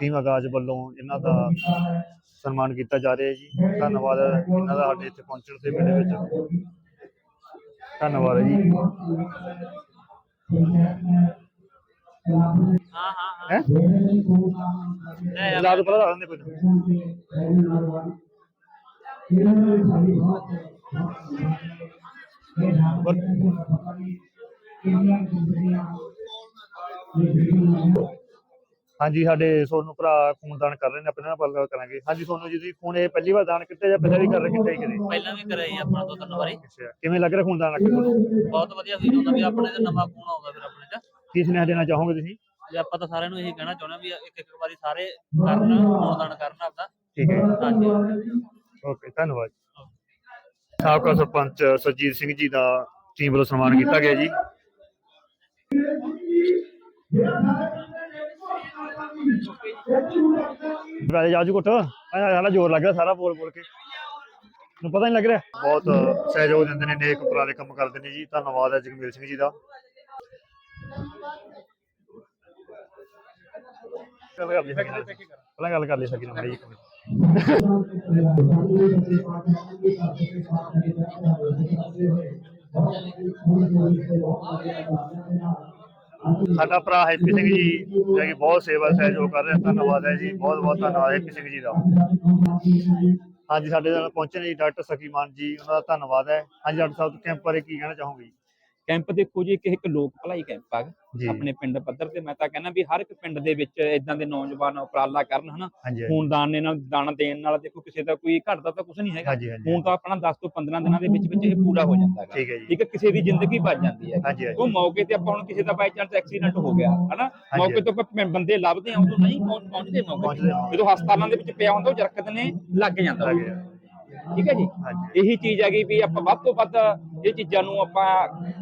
S13: ਟੀਮ ਆਗਾਜ਼ ਵੱਲੋਂ ਇਹਨਾਂ ਦਾ ਸਨਮਾਨ ਕੀਤਾ ਜਾ ਰਿਹਾ ਜੀ। ਧੰਨਵਾਦ ਇਹਨਾਂ ਦਾ ਸਾਡੇ ਇੱਥੇ ਪਹੁੰਚਣ ਤੇ ਮੇਲੇ ਵਿੱਚ। ਧੰਨਵਾਦ ਜੀ।
S15: ਹਾਂ? ਹਾਂ
S13: ਹੈ ਨਾ। ਹਾਂਜੀ ਸਾਡੇ ਸੋਨੂੰ ਭਰਾ ਖੂਨਦਾਨ ਕਰ ਰਹੇ ਨੇ ਆਪਣੇ ਨਾਲ ਗੱਲ ਕਰਾਂਗੇ। ਹਾਂਜੀ ਸੋਨੂੰ ਜੀ ਤੁਸੀਂ ਖੂਨ ਇਹ ਪਹਿਲੀ ਵਾਰ ਦਾਨ ਕੀਤਾ ਜਾਂ ਪਹਿਲਾਂ ਵੀ ਕਰ ਰਹੇ ਕਿਤੇ ਕਿਤੇ
S15: ਪਹਿਲਾਂ ਵੀ ਕਰਿਆ ਜੀ ਆਪਣਾ ਦੋ ਤਿੰਨ ਵਾਰੀ।
S13: ਕਿਵੇਂ ਲੱਗ ਰਿਹਾ ਖੂਨਦਾਨ ਕਰਕੇ
S15: ਬਹੁਤ ਵਧੀਆ ਫੀਲ ਹੁੰਦਾ ਵੀ ਆਪਣੇ ਤੇ ਨਵਾਂ ਖੂਨ ਆਉਂਦਾ ਫਿਰ ਆਪਣੇ ਚ।
S13: ਕੀ ਸੁਨੇਹਾ ਦੇਣਾ ਚਾਹੋਗੇ ਤੁਸੀਂ?
S15: ਜੇ ਆਪਾਂ ਤਾਂ ਸਾਰਿਆਂ ਨੂੰ ਇਹੀ ਕਹਿਣਾ ਚਾਹੁੰਦੇ ਵੀ ਇੱਕ ਇੱਕ ਵਾਰੀ ਸਾਰੇ ਕਰਨ ਖੂਨਦਾਨ ਕਰਨ ਆਪਦਾ।
S13: ਠੀਕ ਹੈ।
S15: ਹਾਂਜੀ।
S13: ਓਕੇ ਧੰਨਵਾਦ ਸਾਬਕਾ ਸਰਪੰਚ ਸਰਜੀਤ ਸਿੰਘ ਜੀ ਦਾ ਟੀਮ ਵੱਲੋਂ ਸਨਮਾਨ ਕੀਤਾ ਗਿਆ ਜੀ। ਵੈਸੇ ਜਾਜੂ ਕੁੱਟ ਸਾਡਾ ਜ਼ੋਰ ਲੱਗ ਰਿਹਾ ਸਾਰਾ ਬੋਲ ਬੋਲ ਕੇ। ਨੂੰ ਪਤਾ ਨਹੀਂ ਲੱਗ ਰਿਹਾ? ਬਹੁਤ ਸਹਿਯੋਗ ਦਿੰਦੇ ਨੇ, ਨੇਕ ਉਪਰਾਲੇ ਕੰਮ ਕਰਦੇ ਨੇ ਜੀ। ਧੰਨਵਾਦ ਹੈ ਜਗਮੀਲ ਸਿੰਘ ਜੀ ਦਾ। ਪਹਿਲਾਂ ਗੱਲ ਕਰ ਲਈ ਸਕੀ ਨਾ ਜੀ ਸਾਡਾ ਭਰਾ ਹੈਪੀ ਸਿੰਘ ਜੀ, ਜਿਹੜਾ ਕਿ ਬਹੁਤ ਸੇਵਾ ਸਹਿਯੋਗ ਕਰ ਰਿਹਾ, ਧੰਨਵਾਦ ਹੈ ਜੀ, ਬਹੁਤ ਬਹੁਤ ਧੰਨਵਾਦ ਹੈਪੀ ਸਿੰਘ ਜੀ ਦਾ। ਹਾਂਜੀ, ਸਾਡੇ ਨਾਲ ਪਹੁੰਚੇ ਨੇ ਜੀ, ਡਾਕਟਰ ਸਕੀਮਾਨ ਜੀ, ਉਹਨਾਂ ਦਾ ਧੰਨਵਾਦ ਹੈ। ਹਾਂਜੀ, ਡਾਕਟਰ ਸਾਹਿਬ ਕੈਂਪ ਬਾਰੇ ਕੀ ਕਹਿਣਾ ਚਾਹੋਗੇ ਜੀ?
S16: ਕੈਂਪ ਦੇਖੋ ਜੀ ਇੱਕ ਇੱਕ ਲੋਕ ਭਲਾਈ ਕੈਂਪ ਆ ਆਪਣੇ ਪਿੰਡ ਪੱਧਰ ਤੇ ਮੈਂ ਤਾਂ ਕਹਿੰਦਾ ਵੀ ਹਰ ਇੱਕ ਪਿੰਡ ਦੇ ਵਿੱਚ ਇਦਾਂ ਦੇ ਨੌਜਵਾਨ ਉਪਰਾਲਾ ਕਰਨ ਹਨਾ। ਖੂਨਦਾਨ ਦੇ ਨਾਲ ਦਾਨ ਦੇਣ ਨਾਲ ਦੇਖੋ ਕਿਸੇ ਦਾ ਕੋਈ ਘਟਦਾ ਤਾਂ ਕੁਝ ਨਹੀਂ ਹੈਗਾ। ਖੂਨ ਤਾਂ ਆਪਣਾ 10 ਤੋਂ 15 ਦਿਨਾਂ ਦੇ ਵਿੱਚ ਵਿੱਚ ਇਹ ਪੂਰਾ ਹੋ ਜਾਂਦਾ ਹੈਗਾ।
S13: ਠੀਕ ਹੈ
S16: ਕਿਸੇ ਦੀ ਜ਼ਿੰਦਗੀ ਬਚ ਜਾਂਦੀ ਹੈ। ਉਹ ਮੌਕੇ ਤੇ ਆਪਾਂ ਹੁਣ ਕਿਸੇ ਦਾ ਬਾਈ ਚਾਂਸ ਐਕਸੀਡੈਂਟ ਹੋ ਗਿਆ ਹਨਾ। ਮੌਕੇ ਤੋਂ ਆਪਾਂ ਬੰਦੇ ਲੱਭਦੇ ਆ ਉਦੋਂ ਨਹੀਂ ਪਹੁੰਚ- ਪਹੁੰਚਦੇ ਮੌਕੇ। ਜਦੋਂ ਹਸਪਤਾਲਾਂ ਦੇ ਵਿੱਚ ਪਿਆ ਹੁੰਦਾ ਉਹ ਜਰਕਤ ਨੇ ਲੱਗ ਜਾਂਦਾ। ਠੀਕ ਹੈ ਜੀ? ਇਹੀ ਚੀਜ਼ ਹੈਗੀ ਵੀ ਆਪਾਂ ਵੱਧ ਤੋਂ ਵੱਧ ਇਹ ਚੀਜ਼ਾਂ ਨੂੰ ਆਪਾਂ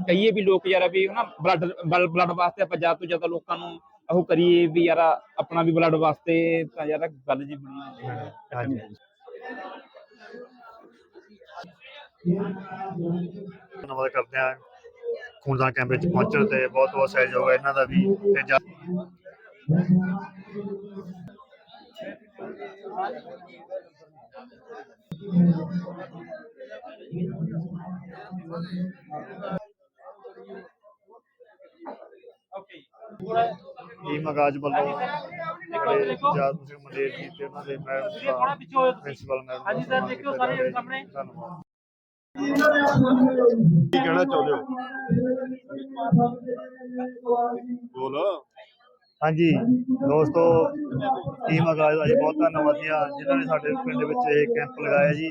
S16: ਕਹੀਏ ਵੀ ਲੋਕ ਯਾਰ ਵੀ ਹਨਾ ਬਲੱਡ ਬਲੱਡ ਵਾਸਤੇ ਆਪਾਂ ਜ਼ਿਆਦਾ ਤੋਂ ਜ਼ਿਆਦਾ ਲੋਕਾਂ ਨੂੰ ਉਹ ਕਰੀਏ ਵੀ ਯਾਰ ਆਪਣਾ ਵੀ ਬਲੱਡ ਵਾਸਤੇ ਤਾਂ ਯਾਰ ਗੱਲ ਜੀ ਬਣੀ ਹੈ।
S13: ਹਾਂਜੀ। ਧੰਨਵਾਦ ਕਰਦੇ ਹਾਂ ਖੂਨਦਾਨ ਕੈਂਪ ਵਿੱਚ ਪਹੁੰਚਣ ਤੇ ਬਹੁਤ ਬਹੁਤ ਸਹਿਯੋਗ ਹੈ ਇਹਨਾਂ ਦਾ ਵੀ ਤੇ ਜਾ- ਟੀਮ ਆਗਾਜ਼ ਵੱਲੋਂ ਜਿਹੜੇ ਜਾਦ ਸਿੰਘ ਮੰਡੇਰ ਜੀ ਤੇ ਉਹਨਾਂ ਦੇ ਮੈਡਮ ਪ੍ਰਿੰਸੀਪਲ ਮੈਡਮ ਹਾਂਜੀ ਸਰ ਦੇਖਿਓ ਸਾਰੇ ਸਾਹਮਣੇ। ਧੰਨਵਾਦ।
S8: ਕੀ ਕਹਿਣਾ ਚਾਹੁੰਦੇ ਹੋ? ਬੋਲ।
S13: ਹਾਂਜੀ, ਦੋਸਤੋ ਟੀਮ ਆਗਾਜ਼ ਦਾ ਜੀ ਬਹੁਤ ਧੰਨਵਾਦੀ ਹਾਂ ਜਿਨ੍ਹਾਂ ਨੇ ਸਾਡੇ ਪਿੰਡ ਵਿੱਚ ਇਹ ਕੈਂਪ ਲਗਾਇਆ ਜੀ।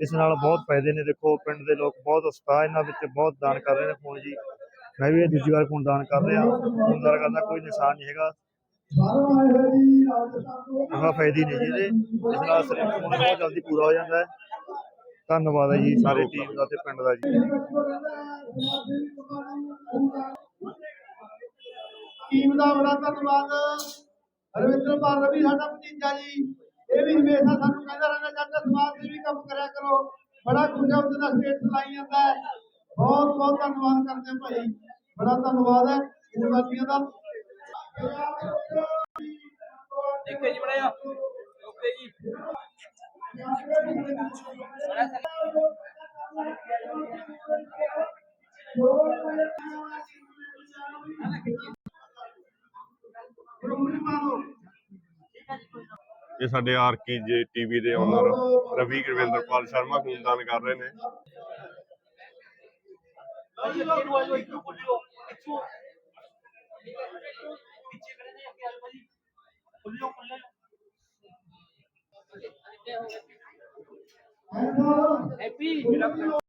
S13: ਇਸ ਨਾਲ ਬਹੁਤ ਫਾਇਦੇ ਨੇ। ਦੇਖੋ, ਪਿੰਡ ਦੇ ਲੋਕ ਬਹੁਤ ਉਤਸ਼ਾਹ ਇਹਨਾਂ ਵਿੱਚ ਬਹੁਤ ਦਾਨ ਕਰ ਰਹੇ ਨੇ ਖੂਨ ਜੀ। ਮੈਂ ਵੀ ਇਹ ਦੂਜੀ ਵਾਰ ਖੂਨ ਦਾਨ ਕਰ ਰਿਹਾ। ਖੂਨਦਾਨ ਕਰਨ ਦਾ ਕੋਈ ਨਿਸ਼ਾਨ ਨਹੀਂ ਹੈਗਾ। ਉਹਦਾ ਫਾਇਦੇ ਨਹੀਂ ਜੀ ਇਹਦੇ। ਇਸ ਨਾਲ ਸਰੀਰ ਖੂਨ ਬਹੁਤ ਜਲਦੀ ਪੂਰਾ ਹੋ ਜਾਂਦਾ ਹੈ। ਧੰਨਵਾਦ ਹੈ ਜੀ ਸਾਰੇ ਟੀਮ ਦਾ ਤੇ ਪਿੰਡ ਦਾ ਜੀ।
S8: ਟੀਮ ਦਾ ਬੜਾ ਧੰਨਵਾਦ। ਰਵਿੰਦਰ ਪਾਲ ਰਵੀ ਸਾਡਾ ਭਤੀਜਾ ਜੀ, ਇਹ ਵੀ ਹਮੇਸ਼ਾ ਸਾਨੂੰ ਕਹਿੰਦਾ ਰਹਿੰਦਾ ਚਾਚਾ ਸਮਾਜ ਸੇਵੀ ਕੰਮ ਕਰਿਆ ਕਰੋ। ਬੜਾ ਖੁਸ਼ਾ ਦਾ ਸਟੇਟ ਲਾਈ ਜਾਂਦਾ ਹੈ। ਬਹੁਤ ਬਹੁਤ ਧੰਨਵਾਦ ਕਰਦੇ ਭਾਈ। ਬੜਾ ਧੰਨਵਾਦ ਹੈ ਨਿਵਾਸੀਆਂ ਦਾ।
S17: ਦੇਖੇ ਜੀ ਬੜਿਆ ਓਕੇ ਜੀ।
S1: ਇਹ ਸਾਡੇ ਆਰਕੀ ਜੇ ਟੀਵੀ ਦੇ ਓਨਰ ਰਵੀ ਗੁਰਵਿੰਦਰਪਾਲ ਸ਼ਰਮਾ ਖੂਨਦਾਨ ਕਰ ਰਹੇ ਨੇ।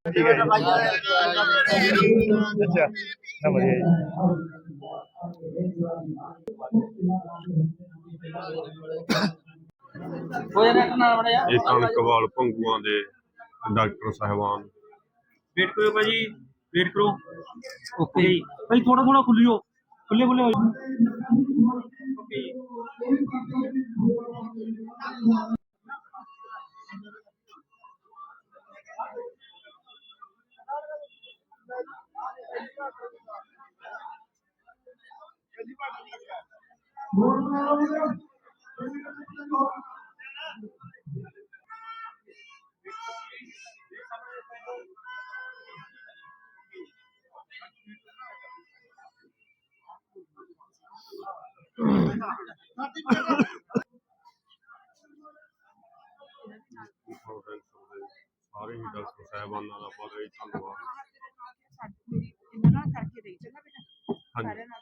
S13: ਠੀਕ ਹੈ ਜੀ। ਅੱਛਾ ਨਾ ਵਧੀਆ ਜੀ।
S1: ਇਹ ਕਣਕਵਾਲ ਭੰਗੂਆਂ ਦੇ ਡਾਕਟਰ ਸਾਹਿਬਾਨ।
S3: ਵੇਟ ਕਰੋ ਭਾਜੀ ਵੇਟ ਕਰੋ। ਓਕੇ ਜੀ ਭਾਈ ਥੋੜਾ ਥੋੜਾ ਖੁੱਲਿਓ ਖੁੱਲੇ ਖੁੱਲੇ ਹੋ ਓਕੇ
S1: ਸਾਰੇ ਹੀ ਡਾਕਟਰ ਸਾਹਿਬਾਨਾਂ ਦਾ ਬਹੁਤ ਹੀ ਧੰਨਵਾਦ
S18: ਇਹਨਾਂ ਨਾਲ ਕਰਕੇ ਦੇਈ ਚੰਗਾ ਬੇਟਾ
S1: ਹਾਂਜੀ
S18: ਸਾਰਿਆਂ ਨਾਲ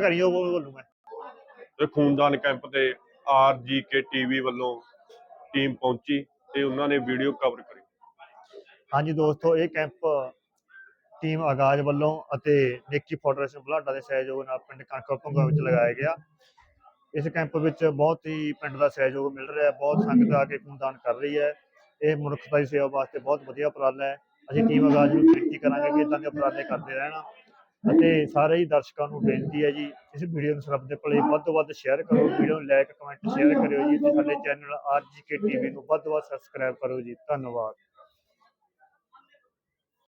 S13: ਕਰੀਓ ਉਹ ਬੋਲੂ ਮੈਂ।
S1: ਇਹ ਖੂਨਦਾਨ ਕੈਂਪ ਤੇ ਆਰਜੀਕੇ ਟੀਵੀ ਵੱਲੋਂ ਟੀਮ ਪਹੁੰਚੀ ਤੇ ਉਹਨਾਂ ਨੇ ਵੀਡੀਓ ਕਵਰ ਕਰੀ।
S13: ਹਾਂਜੀ ਦੋਸਤੋ ਇਹ ਕੈਂਪ ਟੀਮ ਆਗਾਜ਼ ਵੱਲੋਂ ਅਤੇ ਨੇਕੀ ਫੈਡਰੇਸ਼ਨ ਬੁਲਾਡਾ ਦੇ ਸਹਿਯੋਗ ਨਾਲ ਪਿੰਡ ਕਣਕਾ ਭੁੰਗਾ ਵਿੱਚ ਲਗਾਇਆ ਗਿਆ। ਇਸ ਕੈਂਪ ਵਿੱਚ ਬਹੁਤ ਹੀ ਪਿੰਡ ਦਾ ਸਹਿਯੋਗ ਮਿਲ ਰਿਹਾ ਹੈ ਬਹੁਤ ਸੰਗਤ ਆ ਕੇ ਖੂਨਦਾਨ ਕਰ ਰਹੀ ਹੈ। ਇਹ ਮਨੁੱਖਤਾ ਦੀ ਸੇਵਾ ਵਾਸਤੇ ਬਹੁਤ ਵਧੀਆ ਉਪਰਾਲਾ ਹੈ। ਅਸੀਂ ਟੀਮ ਆਗਾਜ਼ ਨੂੰ ਬੇਨਤੀ ਕਰਾਂਗੇ ਕਿ ਇਦਾਂ ਦੇ ਉਪਰਾਲੇ ਕਰਦੇ ਰਹਿਣਾ। ਅਤੇ ਸਾਰੇ ਹੀ ਦਰਸ਼ਕਾਂ ਨੂੰ ਬੇਨਤੀ ਹੈ ਜੀ, ਇਸ ਵੀਡੀਓ ਨੂੰ ਸਰਬ ਦੇ ਭਲੇ ਵੱਧ ਤੋਂ ਵੱਧ ਸ਼ੇਅਰ ਕਰੋ ਵੀਡੀਓ ਨੂੰ ਲਾਈਕ ਕਮੈਂਟ ਸ਼ੇਅਰ ਕਰਿਓ ਜੀ, ਤੇ ਸਾਡੇ ਚੈਨਲ ਆਰਜੀਕੇ ਟੀਵੀ ਨੂੰ ਵੱਧ ਤੋਂ ਵੱਧ ਸਬਸਕ੍ਰਾਈਬ ਕਰੋ ਜੀ, ਧੰਨਵਾਦ।